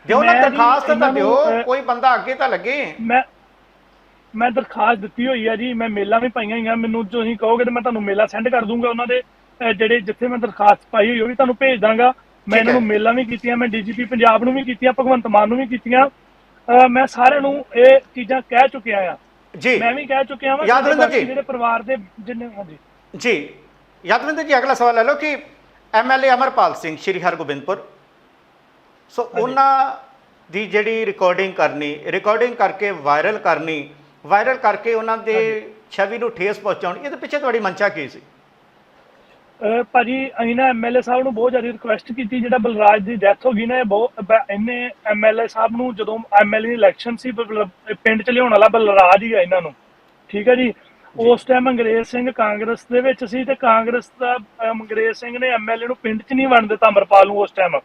ਦਿਓ ਨਾ ਦਰਖਾਸਤ ਤਾਂ ਇਹਨਾਂ ਦਿਓ ਕੋਈ ਬੰਦਾ ਅੱਗੇ ਤਾਂ ਲੱਗੇ। ਮੈਂ ਮੈਂ ਦਰਖਾਸਤ ਦਿੱਤੀ ਹੋਈ ਆ ਜੀ ਮੈਂ ਮੇਲਾਂ ਵੀ ਪਾਈਆਂ ਹੋਈਆਂ ਮੈਨੂੰ ਤੁਸੀਂ ਕਹੋਗੇ ਤੇ ਮੈਂ ਤੁਹਾਨੂੰ ਮੇਲਾ ਸੈਂਡ ਕਰ ਦੂੰਗਾ ਉਹਨਾਂ ਦੇ ਅਹ, ਜਿਹੜੇ ਜਿੱਥੇ ਮੈਂ ਦਰਖਾਸਤ ਪਾਈ ਹੋਈ ਉਹ ਵੀ ਤੁਹਾਨੂੰ ਭੇਜ ਦਾਂਗਾ। ਮੈਂ ਇਹਨਾਂ ਹੈ। ਨੂੰ ਮੇਲਾਂ ਵੀ ਕੀਤੀਆਂ ਮੈਂ ਡੀਜੀਪੀ ਪੰਜਾਬ ਨੂੰ ਵੀ ਕੀਤੀਆਂ ਭਗਵੰਤ ਮਾਨ ਨੂੰ ਵੀ ਕੀਤੀਆਂ। ਅਹ, ਮੈਂ ਸਾਰਿਆਂ ਨੂੰ ਇਹ ਚੀਜ਼ਾਂ ਕਹਿ ਚੁੱਕਿਆ ਆ। ਜੀ। ਮੈਂ ਵੀ ਕਹਿ ਚੁੱਕਿਆ ਵਾਂ ਯਾਦਵਿੰਦਰ ਜੀ। ਜਿਹੜੇ ਪਰਿਵਾਰ ਦੇ ਜਿੰਨੇ ਹਾਂਜੀ। ਜੀ। ਯਾਦਵਿੰਦਰ ਜੀ ਅਗਲਾ ਸਵਾਲ ਲੈ ਲਓ ਕਿ ਐਮਐਲਏ ਅਮਰਪਾਲ ਸਿੰਘ ਸ਼੍ਰੀ ਹਰਗੋਬਿੰਦਪੁਰ। ਸੋ ਉਹਨਾਂ ਦੀ ਜਿਹੜੀ ਰਿਕਾਰਡਿੰਗ ਕਰਨੀ ਰਿਕਾਰਡਿੰਗ ਕਰਕੇ ਵਾਇਰਲ ਕਰਨੀ ਵਾਇਰਲ ਕਰਕੇ ਉਹਨਾਂ ਦੇ ਛਵੀ ਨੂੰ ਠੇਸ ਪਹੁੰਚਾਉਣੀ ਇਹਦੇ ਪਿੱਛੇ ਤੁਹਾਡੀ ਮਨਸ਼ਾ ਕੀ ਸੀ? ਭਾਜੀ ਅਸੀਂ ਨਾ ਐਮਐਲਏ ਸਾਹਿਬ ਨੂੰ ਬਹੁਤ ਜ਼ਿਆਦਾ ਰਿਕੁਐਸਟ ਕੀਤੀ ਜਿਹੜਾ ਬਲਰਾਜ ਦੀ ਡੈਥ ਹੋ ਗਈ ਨਾ ਇਹ ਬਹੁਤ ਇਹਨੇ ਐਮਐਲਏ ਸਾਹਿਬ ਨੂੰ ਜਦੋਂ ਐਮਐਲਏ ਦੀ ਇਲੈਕਸ਼ਨ ਸੀ ਪਿੰਡ ਚ ਲਿਆਉਣ ਵਾਲਾ ਬਲਰਾਜ ਹੀ ਆ ਇਹਨਾਂ ਨੂੰ। ਠੀਕ ਹੈ ਜੀ? ਉਸ ਟਾਈਮ ਅੰਗਰੇਜ਼ ਸਿੰਘ ਕਾਂਗਰਸ ਦੇ ਵਿੱਚ ਸੀ ਤੇ ਕਾਂਗਰਸ ਦਾ ਅੰਗਰੇਜ਼ ਸਿੰਘ ਨੇ ਐਮਐਲਏ ਨੂੰ ਪਿੰਡ ਚ ਨਹੀਂ ਵੜਨ ਦਿੱਤਾ ਅਮਰਪਾਲ ਨੂੰ ਉਸ ਟਾਈਮ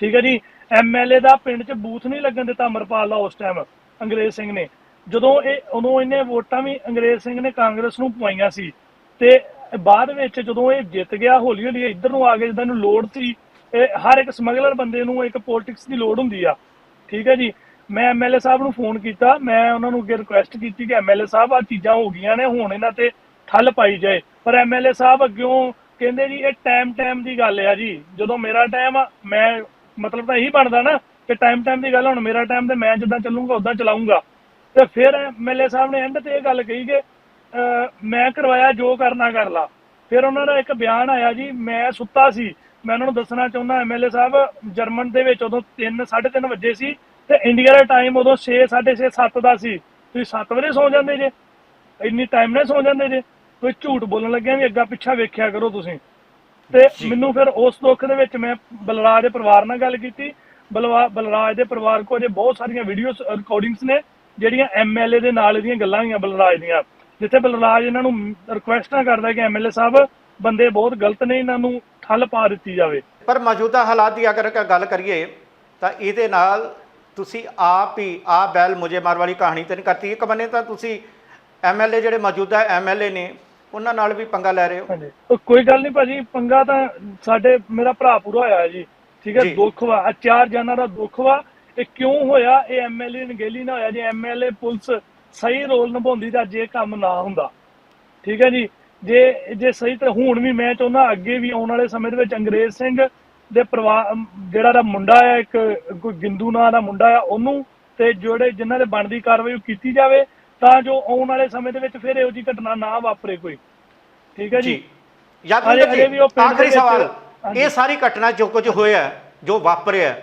ਠੀਕ ਹੈ ਜੀ? ਐਮਐਲਏ ਦਾ ਪਿੰਡ ਚ ਬੂਥ ਨਹੀਂ ਲੱਗਣ ਦਿੱਤਾ ਅਮਰਪਾਲ ਦਾ ਉਸ ਟਾਈਮ ਅੰਗਰੇਜ਼ ਸਿੰਘ ਨੇ। ਜਦੋਂ ਇਹ ਉਦੋਂ ਇਹਨੇ ਵੋਟਾਂ ਵੀ ਅੰਗਰੇਜ਼ ਸਿੰਘ ਨੇ ਕਾਂਗਰਸ ਨੂੰ ਪਵਾਈਆਂ ਸੀ ਤੇ ਬਾਅਦ ਵਿੱਚ ਜਦੋਂ ਇਹ ਜਿੱਤ ਗਿਆ ਹੌਲੀ ਹੌਲੀ ਇੱਧਰ ਨੂੰ ਆ ਕੇ ਜਿੱਦਾਂ ਨੂੰ ਲੋੜ ਸੀ, ਇਹ ਹਰ ਇੱਕ ਸਮਗਲਰ ਬੰਦੇ ਨੂੰ ਇੱਕ ਪੋਲਿਟਿਕਸ ਦੀ ਲੋੜ ਹੁੰਦੀ ਆ। ਠੀਕ ਹੈ ਜੀ? ਮੈਂ ਐਮਐਲਏ ਸਾਹਿਬ ਨੂੰ ਫੋਨ ਕੀਤਾ, ਮੈਂ ਉਹਨਾਂ ਨੂੰ ਅੱਗੇ ਰਿਕੁਐਸਟ ਕੀਤੀ ਕਿ ਐਮਐਲਏ ਸਾਹਿਬ ਆ ਚੀਜ਼ਾਂ ਹੋ ਗਈਆਂ ਨੇ, ਹੁਣ ਇਹਨਾਂ ਤੇ ਠੱਲ ਪਾਈ ਜਾਏ। ਪਰ ਐਮਐਲਏ ਸਾਹਿਬ ਅੱਗਿਓਂ ਕਹਿੰਦੇ ਜੀ, ਇਹ ਟਾਈਮ ਟਾਈਮ ਦੀ ਗੱਲ ਆ ਜੀ। ਜਦੋਂ ਮੇਰਾ ਟਾਈਮ ਆ, ਮੈਂ ਮਤਲਬ ਤਾਂ ਇਹੀ ਬਣਦਾ ਨਾ ਕਿ ਟਾਈਮ ਟਾਈਮ ਦੀ ਗੱਲ ਹੁਣ ਮੇਰਾ ਟਾਈਮ ਤੇ ਮੈਂ ਜਿੱਦਾਂ ਚੱਲੂਗਾ ਉਦਾਂ ਚਲਾਉਂਗਾ ਤੇ ਫਿਰ ਐਮਐਲਏ ਸਾਹਿਬ ਨੇ ਐਂਡ ਤੇ ਇਹ ਗੱਲ ਕਹੀ ਕਿ ਮੈਂ ਕਰਵਾਇਆ ਜੋ ਕਰਨਾ ਕਰ ਲਾ। ਫਿਰ ਉਹਨਾਂ ਦਾ ਇੱਕ ਬਿਆਨ ਆਇਆ ਜੀ ਮੈਂ ਸੁੱਤਾ ਸੀ। ਮੈਂ ਉਹਨਾਂ ਨੂੰ ਦੱਸਣਾ ਚਾਹੁੰਦਾ ਐਮਐਲਏ ਸਾਹਿਬ ਜਰਮਨ ਦੇ ਵਿੱਚ ਉਦੋਂ 3 3:30 ਵਜੇ ਸੀ ਤੇ ਇੰਡੀਆ ਦਾ ਟਾਈਮ ਉਦੋਂ 6 6:30 7 ਦਾ ਸੀ। ਤੁਸੀਂ 7 ਵਜੇ ਸੌ ਜਾਂਦੇ ਜੇ। ਇੰਨੀ ਟਾਈਮ ਨਾਲ ਸੌ ਜਾਂਦੇ ਜੇ। ਕੋਈ ਝੂਠ ਬੋਲਣ ਲੱਗਿਆ ਵੀ ਅੱਗਾ ਪਿੱਛਾ ਵੇਖਿਆ ਕਰੋ ਤੁਸੀਂ। ਤੇ। ਮੈਨੂੰ ਫਿਰ ਉਸ ਦੁੱਖ ਦੇ ਵਿੱਚ ਮੈਂ ਬਲਰਾਜ ਦੇ ਪਰਿਵਾਰ ਨਾਲ ਗੱਲ ਕੀਤੀ। ਬਲਰਾਜ ਦੇ ਪਰਿਵਾਰ ਕੋਲ ਜੇ ਬਹੁਤ ਸਾਰੀਆਂ ਵੀਡੀਓਜ਼ ਰਿਕਾਰਡਿੰਗਸ ਨੇ। ਜਿਹੜੀਆਂ ਐਮਐਲਏ ਦੇ ਨਾਲ ਇਹਦੀਆਂ ਗੱਲਾਂ ਹੋਈਆਂ ਬਲਰਾਜ ਦੀਆਂ ਜਿੱਥੇ ਬਲਰਾਜ ਇਹਨਾਂ ਨੂੰ ਰਿਕੁਐਸਟਾਂ ਕਰਦਾ ਕਿ ਐਮਐਲਏ ਸਾਹਿਬ ਬੰਦੇ ਬਹੁਤ ਗਲਤ ਨੇ ਇਹਨਾਂ ਨੂੰ ਠੱਲ ਪਾ ਦਿੱਤੀ ਜਾਵੇ। ਪਰ ਮੌਜੂਦਾ ਹਾਲਾਤ ਦੀ ਅਗਰ ਗੱਲ ਕਰੀਏ ਤਾਂ ਇਹਦੇ ਨਾਲ ਤੁਸੀਂ ਆਪ ਹੀ ਆ ਬੈਲ ਮੁਝੇ ਮਾਰ ਵਾਲੀ ਕਹਾਣੀ ਤੇ ਨਹੀਂ ਕਰਤੀ ਇੱਕ ਬੰਨੇ ਤਾਂ ਤੁਸੀਂ ਐਮਐਲਏ ਜਿਹੜੇ ਮੌਜੂਦਾ ਐਮਐਲਏ ਨੇ ਉਹਨਾਂ ਨਾਲ ਵੀ ਪੰਗਾ ਲੈ ਰਹੇ ਹੋ। ਹਾਂਜੀ। ਉਹ ਕੋਈ ਗੱਲ ਨਹੀਂ ਭਾਜੀ ਪੰਗਾ ਤਾਂ ਸਾਡੇ ਮੇਰਾ ਭਰਾ ਪੂਰਾ ਹੋਇਆ ਜੀ ਠੀਕ ਹੈ। ਦੁੱਖ ਵਾ ਆਹ ਚਾਰ ਜਨਾਂ ਦਾ ਦੁੱਖ ਵਾ ਇਹ ਕਿਉਂ ਹੋਇਆ? ਇਹ ਐਮਐਲਏ ਨਗੇਲੀ ਨਾ ਹੋਇਆ ਜੇ ਐਮਐਲਏ ਪੁਲਿਸ ਸਹੀ ਰੋਲ ਨਿਭਾਉਂਦੀ ਤਾਂ ਇਹ ਕੰਮ ਨਾ ਹੁੰਦਾ। ਠੀਕ ਹੈ ਜੀ? ਜੇ ਜੇ ਸਹੀ ਤਰ੍ਹਾਂ ਹੁਣ ਵੀ ਮੈਂ ਚਾਹੁੰਦਾ ਅੱਗੇ ਵੀ ਆਉਣ ਵਾਲੇ ਸਮੇਂ ਦੇ ਵਿੱਚ ਅੰਗਰੇਜ਼ ਸਿੰਘ ਦੇ ਪਰਿਵਾਰ ਜਿਹੜਾ ਦਾ ਮੁੰਡਾ ਹੈ ਇੱਕ ਕੋਈ ਗਿੰਦੂ ਨਾਂ ਦਾ ਮੁੰਡਾ ਆ ਉਹਨੂੰ ਤੇ ਜਿਹੜੇ ਜਿਨ੍ਹਾਂ ਦੇ ਬਣਦੀ ਕਾਰਵਾਈ ਕੀਤੀ ਜਾਵੇ ਤਾਂ ਜੋ ਆਉਣ ਵਾਲੇ ਸਮੇਂ ਦੇ ਵਿੱਚ ਫਿਰ ਇਹੋ ਜਿਹੀ ਘਟਨਾ ਨਾ ਵਾਪਰੇ ਕੋਈ। ਠੀਕ ਹੈ ਜੀ? ਯਾਦਵਿੰਦਰ ਜੀ ਆਖਰੀ ਸਵਾਲ। ਇਹ ਸਾਰੀ ਘਟਨਾ ਜੋ ਕੁਝ ਹੋਇਆ ਜੋ ਵਾਪਰਿਆ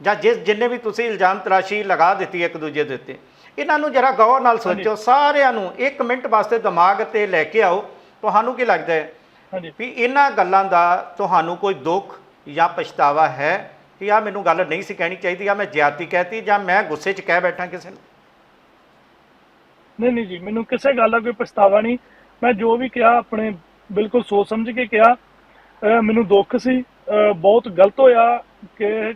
ਜਾਂ ਜਿਸ ਜਿੰਨੇ ਵੀ ਤੁਸੀਂ ਇਲਜ਼ਾਮ ਤਰਾਸ਼ੀ ਲਗਾ ਦਿੱਤੀ ਇੱਕ ਦੂਜੇ ਦੇ ਉੱਤੇ ਇਹਨਾਂ ਨੂੰ ਜਰਾ ਗੌਰ ਨਾਲ ਸੋਚੋ ਸਾਰਿਆਂ ਨੂੰ ਇੱਕ ਮਿੰਟ ਵਾਸਤੇ ਦਿਮਾਗ ਤੇ ਲੈ ਕੇ ਆਓ ਤੁਹਾਨੂੰ ਕੀ ਲੱਗਦਾ ਹੈ? ਵੀ ਇਹਨਾਂ ਗੱਲਾਂ ਦਾ ਤੁਹਾਨੂੰ ਕੋਈ ਦੁੱਖ ਜਾਂ ਪਛਤਾਵਾ ਹੈ ਕਿ ਆ ਮੈਨੂੰ ਗੱਲ ਨਹੀਂ ਸੀ ਕਹਿਣੀ ਚਾਹੀਦੀ ਆ ਮੈਂ ਜ਼ਿਆਦਤੀ ਕਹਿਤੀ ਜਾਂ ਮੈਂ ਗੁੱਸੇ 'ਚ ਕਹਿ ਬੈਠਾ ਕਿਸੇ ਨੂੰ? ਨਹੀਂ ਨਹੀਂ ਜੀ ਮੈਨੂੰ ਕਿਸੇ ਗੱਲ ਦਾ ਕੋਈ ਪਛਤਾਵਾ ਨਹੀਂ। ਮੈਂ ਜੋ ਵੀ ਕਿਹਾ ਆਪਣੇ ਬਿਲਕੁਲ ਸੋਚ ਸਮਝ ਕੇ ਕਿਹਾ। ਮੈਨੂੰ ਦੁੱਖ ਸੀ ਬਹੁਤ ਗਲਤ ਹੋਇਆ ਕਿ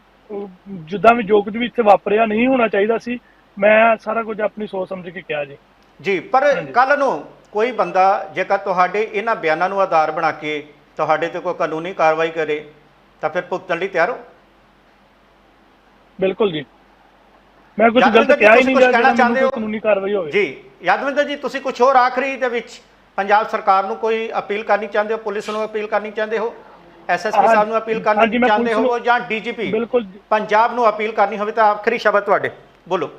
ਜਿੱਦਾਂ ਵੀ ਜੋ ਕੁਝ ਵੀ ਇੱਥੇ ਵਾਪਰਿਆ ਨਹੀਂ ਹੋਣਾ ਚਾਹੀਦਾ ਸੀ ਮੈਂ ਸਾਰਾ ਕੁਝ ਆਪਣੀ ਸੋਚ ਸਮਝ ਕੇ ਕਿਹਾ ਜੀ। ਜੀ ਪਰ। ਕੱਲ ਨੂੰ ਕੋਈ ਬੰਦਾ ਜੇਕਰ ਤੁਹਾਡੇ ਇਹਨਾਂ ਬਿਆਨਾਂ ਨੂੰ ਆਧਾਰ ਬਣਾ ਕੇ ਤੁਹਾਡੇ ਤੇ ਕੋਈ ਕਾਨੂੰਨੀ ਕਾਰਵਾਈ ਕਰੇ ਤਾਂ ਫਿਰ ਭੁਗਤਣ ਲਈ ਤਿਆਰ ਹੋ? ਬਿਲਕੁਲ ਜੀ। ਮੈਂ ਕੁਝ ਗਲਤ ਕਿਹਾ ਹੀ ਨਹੀਂ ਕਹਿਣਾ ਚਾਹੁੰਦੇ ਹੋ? ਕਾਨੂੰਨੀ ਕਾਰਵਾਈ ਹੋਵੇ। ਜੀ ਯਾਦਵਿੰਦਰ ਜੀ ਤੁਸੀਂ ਕੁਝ ਹੋਰ ਆਖਰੀ ਦੇ ਵਿੱਚ ਪੰਜਾਬ ਸਰਕਾਰ ਨੂੰ ਕੋਈ ਅਪੀਲ ਕਰਨੀ ਚਾਹੁੰਦੇ ਹੋ ਪੁਲਿਸ ਨੂੰ ਅਪੀਲ ਕਰਨੀ ਚਾਹੁੰਦੇ ਹੋ? ਐਸਐਸਪੀ ਸਾਹਿਬ ਨੂੰ ਅਪੀਲ ਕਰਨੀ ਚਾਹੁੰਦੇ ਹੋ ਜਾਂ ਡੀਜੀਪੀ? ਪੰਜਾਬ ਨੂੰ ਅਪੀਲ ਕਰਨੀ ਹੋਵੇ ਤਾਂ ਆਖਰੀ ਸ਼ਬਦ ਤੁਹਾਡੇ। ਬੋਲੋ।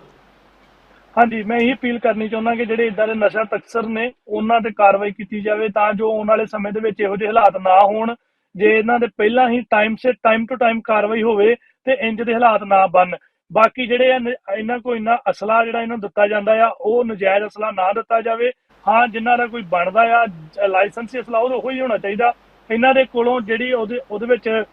ਹਾਂਜੀ ਮੈਂ ਇਹ ਅਪੀਲ ਕਰਨੀ ਚਾਹੁੰਦਾ ਕਿ ਜਿਹੜੇ ਇਦਾਂ ਦੇ ਨਸ਼ਾ ਤਕਸਰ ਨੇ ਉਹਨਾਂ ਤੇ ਕਾਰਵਾਈ ਕੀਤੀ ਜਾਵੇ ਤਾਂ ਜੋ ਆਉਣ ਵਾਲੇ ਸਮੇਂ ਦੇ ਵਿੱਚ ਇਹੋ ਜਿਹੇ ਹਾਲਾਤ ਨਾ ਹੋਣ। ਜੇ ਇਹਨਾਂ ਦੇ ਪਹਿਲਾਂ ਹੀ ਟਾਈਮ ਸੇ ਟਾਈਮ ਟੂ ਟਾਈਮ ਕਾਰਵਾਈ ਹੋਵੇ ਤੇ ਇੰਜ ਦੇ ਹਾਲਾਤ ਨਾ ਬਣ। ਬਾਕੀ ਜਿਹੜੇ ਇਹਨਾਂ ਕੋਲ ਇੰਨਾ ਅਸਲਾ ਜਿਹੜਾ ਇਹਨਾਂ ਨੂੰ ਦਿੱਤਾ ਜਾਂਦਾ ਆ ਉਹ ਨਜਾਇਜ਼ ਅਸਲਾ ਨਾ ਦਿੱਤਾ ਜਾਵੇ। ਹਾਂ ਜਿਨ੍ਹਾਂ ਦਾ ਕੋਈ ਬਣਦਾ ਆ ਲਾਇਸੈਂਸੀ ਅਸਲਾ ਉਹ ਉਹੀ ਹੋਣਾ ਚਾਹੀਦਾ। ਇਹਨਾਂ ਦੇ ਕੋਲੋਂ ਜਿਹੜੀ ਉਹਦੇ ਉਹਦੇ ਵਿੱਚ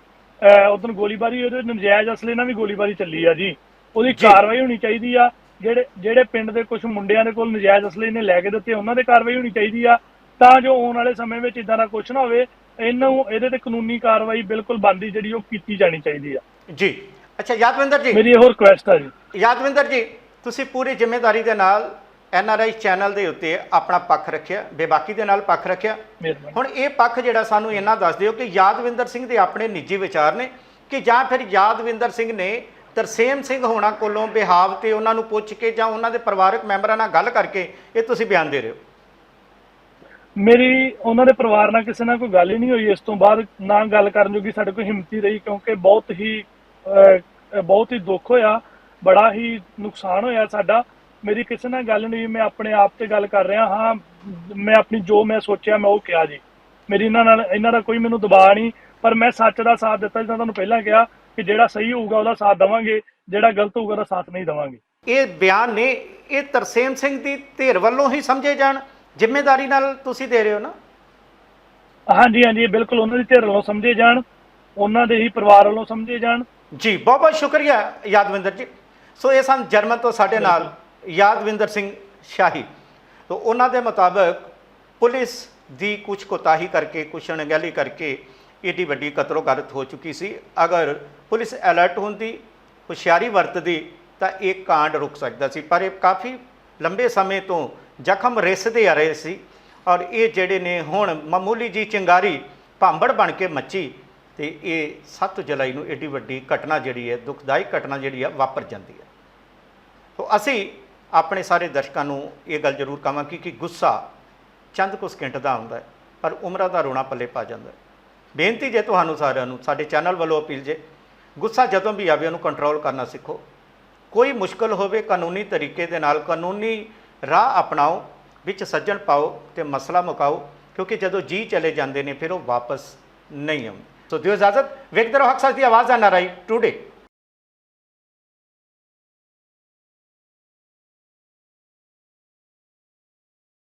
ਉਦੋਂ ਗੋਲੀਬਾਰੀ ਉਹਦੇ ਨਜਾਇਜ਼ ਅਸਲੇ ਨਾਲ ਵੀ ਗੋਲੀਬਾਰੀ ਚੱਲੀ ਆ ਜੀ। ਉਹਦੀ। ਕਾਰਵਾਈ ਹੋਣੀ ਚਾਹੀਦੀ ਆ। ਜਿਹੜੇ ਜਿਹੜੇ ਪਿੰਡ ਦੇ ਕੁਝ ਮੁੰਡਿਆਂ ਦੇ ਕੋਲ ਨਜਾਇਜ਼ ਅਸਲੇ ਨੇ ਲੈ ਕੇ ਦਿੱਤੇ ਉਹਨਾਂ ਦੇ ਕਾਰਵਾਈ ਹੋਣੀ ਚਾਹੀਦੀ ਆ। ਤਾਂ ਜੋ ਆਉਣ ਵਾਲੇ ਸਮੇਂ ਵਿੱਚ ਇਦਾਂ ਦਾ ਕੁਝ ਨਾ ਹੋਵੇ ਇਹਨੂੰ ਇਹਦੇ ਤੇ ਕਾਨੂੰਨੀ ਕਾਰਵਾਈ ਬਿਲਕੁਲ ਬੰਦੀ ਜਿਹੜੀ ਉਹ ਕੀਤੀ ਜਾਣੀ ਚਾਹੀਦੀ ਆ। ਜੀ। ਅੱਛਾ ਯਾਦਵਿੰਦਰ ਜੀ। ਮੇਰੀ ਇਹੋ ਰਿਕੁਐਸਟ ਆ ਜੀ। ਯਾਦਵਿੰਦਰ ਜੀ ਤੁਸੀਂ ਪੂਰੀ ਜ਼ਿੰਮੇਵਾਰੀ ਦੇ ਨਾਲ ਐਨਆਰਆਈ ਚੈਨਲ ਦੇ ਉੱਤੇ ਆਪਣਾ ਪੱਖ ਰੱਖਿਆ ਬੇਬਾਕੀ ਦੇ ਨਾਲ ਪੱਖ ਰੱਖਿਆ। ਹੁਣ ਇਹ ਪੱਖ ਜਿਹੜਾ ਸਾਨੂੰ ਇਹਨਾਂ ਦੱਸ ਦਿਓ ਕਿ ਯਾਦਵਿੰਦਰ ਸਿੰਘ ਦੇ ਆਪਣੇ ਨਿੱਜੀ ਵਿਚਾਰ ਨੇ ਕਿ ਜਾਂ ਫਿਰ ਯਾਦਵਿੰਦਰ ਸਿੰਘ ਨੇ ਤਰਸੇਮ ਸਿੰਘ ਹੋਣਾ ਕੋਲੋਂ ਬਿਹਾਵ ਤੇ ਉਹਨਾਂ ਨੂੰ ਪੁੱਛ ਕੇ ਜਾਂ ਉਹਨਾਂ ਦੇ ਪਰਿਵਾਰਕ ਮੈਂਬਰਾਂ ਨਾਲ ਗੱਲ ਕਰਕੇ ਇਹ ਤੁਸੀਂ ਬਿਆਨ ਦੇ ਰਹੇ ਹੋ। ਮੇਰੀ ਉਹਨਾਂ ਦੇ ਪਰਿਵਾਰ ਨਾਲ ਕਿਸੇ ਨਾਲ ਕੋਈ ਗੱਲ ਹੀ ਨਹੀਂ ਹੋਈ ਇਸ ਤੋਂ ਬਾਅਦ ਨਾ ਗੱਲ ਕਰਨ ਜੋਗੀ ਸਾਡੇ ਕੋਲ ਹਿੰਮਤ ਰਹੀ ਕਿਉਂਕਿ ਬਹੁਤ ਹੀ ਬਹੁਤ ਹੀ ਦੁੱਖ ਹੋਇਆ ਬੜਾ ਹੀ ਨੁਕਸਾਨ ਹੋਇਆ ਸਾਡਾ। ਮੇਰੀ ਕਿਸੇ ਨਾਲ ਗੱਲ ਨਹੀਂ ਮੈਂ ਆਪਣੇ ਆਪ ਤੇ ਗੱਲ ਕਰ ਰਿਹਾ ਹਾਂ ਮੈਂ ਆਪਣੀ ਜੋ ਮੈਂ ਸੋਚਿਆ ਮੈਂ ਉਹ ਕਿਹਾ ਜੀ। ਮੇਰੀ ਇਹਨਾਂ ਨਾਲ ਇਹਨਾਂ ਦਾ ਕੋਈ ਮੈਨੂੰ ਦਬਾਅ ਨਹੀਂ ਪਰ ਮੈਂ ਸੱਚ ਦਾ ਸਾਥ ਦਿੱਤਾ ਜਿੱਦਾਂ ਤੁਹਾਨੂੰ ਪਹਿਲਾਂ ਕਿਹਾ ਕਿ ਜਿਹੜਾ ਸਹੀ ਹੋਊਗਾ ਉਹਦਾ ਸਾਥ ਦੇਵਾਂਗੇ ਜਿਹੜਾ ਗਲਤ ਹੋਊਗਾ ਉਹਦਾ ਸਾਥ ਨਹੀਂ ਦੇਵਾਂਗੇ। ਇਹ ਬਿਆਨ ਨੇ ਇਹ ਤਰਸੇਮ ਸਿੰਘ ਦੀ ਧਿਰ ਵੱਲੋਂ ਹੀ ਸਮਝੇ ਜਾਣ ਜ਼ਿੰਮੇਵਾਰੀ ਨਾਲ ਤੁਸੀਂ ਦੇ ਰਹੇ ਹੋ ਨਾ? ਹਾਂਜੀ ਹਾਂਜੀ ਬਿਲਕੁਲ ਉਹਨਾਂ ਦੀ ਧਿਰ ਵੱਲੋਂ ਸਮਝੇ ਜਾਣ ਉਹਨਾਂ ਦੇ ਹੀ ਪਰਿਵਾਰ ਵੱਲੋਂ ਸਮਝੇ ਜਾਣ। ਜੀ ਬਹੁਤ ਬਹੁਤ ਸ਼ੁਕਰੀਆ ਯਾਦਵਿੰਦਰ ਜੀ। ਸੋ ਇਹ ਸਨ ਜਰਮਨ ਤੋਂ ਸਾਡੇ ਨਾਲ। ਯਾਦਵਿੰਦਰ ਸਿੰਘ ਸ਼ਾਹੀ। ਤੋਂ ਉਹਨਾਂ ਦੇ ਮੁਤਾਬਕ ਪੁਲਿਸ ਦੀ ਕੁਝ ਕੋਤਾਹੀ ਕਰਕੇ, ਕੁਛ ਅਣਗਹਿਲੀ ਕਰਕੇ ਏਡੀ ਵੱਡੀ ਕਤਲੋਗਾਰਤ ਹੋ ਚੁੱਕੀ ਸੀ। ਅਗਰ ਪੁਲਿਸ ਅਲਰਟ ਹੁੰਦੀ, ਹੁਸ਼ਿਆਰੀ ਵਰਤਦੀ, ਤਾਂ ਇਹ ਕਾਂਡ ਰੁਕ ਸਕਦਾ ਸੀ। ਪਰ ਇਹ ਕਾਫੀ ਲੰਬੇ ਸਮੇਂ ਤੋਂ ਜ਼ਖਮ ਰਿਸਦੇ ਆ ਰਹੇ ਸੀ ਔਰ ਇਹ ਜਿਹੜੇ ਨੇ ਹੁਣ ਮਾਮੂਲੀ ਜੀ ਚਿੰਗਾਰੀ ਭਾਂਬੜ ਬਣ ਕੇ ਮੱਚੀ, ਤੇ ਇਹ 7 ਜੁਲਾਈ ਨੂੰ ਏਡੀ ਵੱਡੀ ਘਟਨਾ ਜਿਹੜੀ ਹੈ ਦੁਖਦਾਇਕ ਘਟਨਾ ਜਿਹੜੀ ਹੈ, ਵਾਪਰ ਜਾਂਦੀ ਹੈ। ਸੋ ਅਸੀਂ ਆਪਣੇ ਸਾਰੇ ਦਰਸ਼ਕਾਂ ਨੂੰ ਇਹ ਗੱਲ ਜ਼ਰੂਰ ਕਹਾਂਗੀ ਕਿ ਗੁੱਸਾ ਚੰਦ ਕੁ ਸਕਿੰਟ ਦਾ ਹੁੰਦਾ ਹੈ, ਪਰ ਉਮਰਾਂ ਦਾ ਰੋਣਾ ਪੱਲੇ ਪਾ ਜਾਂਦਾ ਹੈ। ਬੇਨਤੀ ਜੇ ਤੁਹਾਨੂੰ ਸਾਰਿਆਂ ਨੂੰ, ਸਾਡੇ ਚੈਨਲ ਵੱਲੋਂ ਅਪੀਲ ਜੇ, ਗੁੱਸਾ ਜਦੋਂ ਵੀ ਆਵੇ ਉਹਨੂੰ ਕੰਟਰੋਲ ਕਰਨਾ ਸਿੱਖੋ। ਕੋਈ ਮੁਸ਼ਕਲ ਹੋਵੇ, ਕਾਨੂੰਨੀ ਤਰੀਕੇ ਦੇ ਨਾਲ ਕਾਨੂੰਨੀ ਰਾਹ ਅਪਣਾਓ, ਵਿੱਚ ਸੱਜਣ ਪਾਓ ਤੇ ਮਸਲਾ ਮੁਕਾਓ, ਕਿਉਂਕਿ ਜਦੋਂ ਜੀ ਚਲੇ ਜਾਂਦੇ ਨੇ, ਫਿਰ ਉਹ ਵਾਪਸ ਨਹੀਂ ਆਉਂਦੇ। ਸੋ ਦਿਓ ਇਜਾਜ਼ਤ, ਵੇਖਦੇ ਰਹੋ ਹਕਸਰ ਦੀ ਆਵਾਜ਼ ਆ ਨਾਰਾਈ ਟੂਡੇ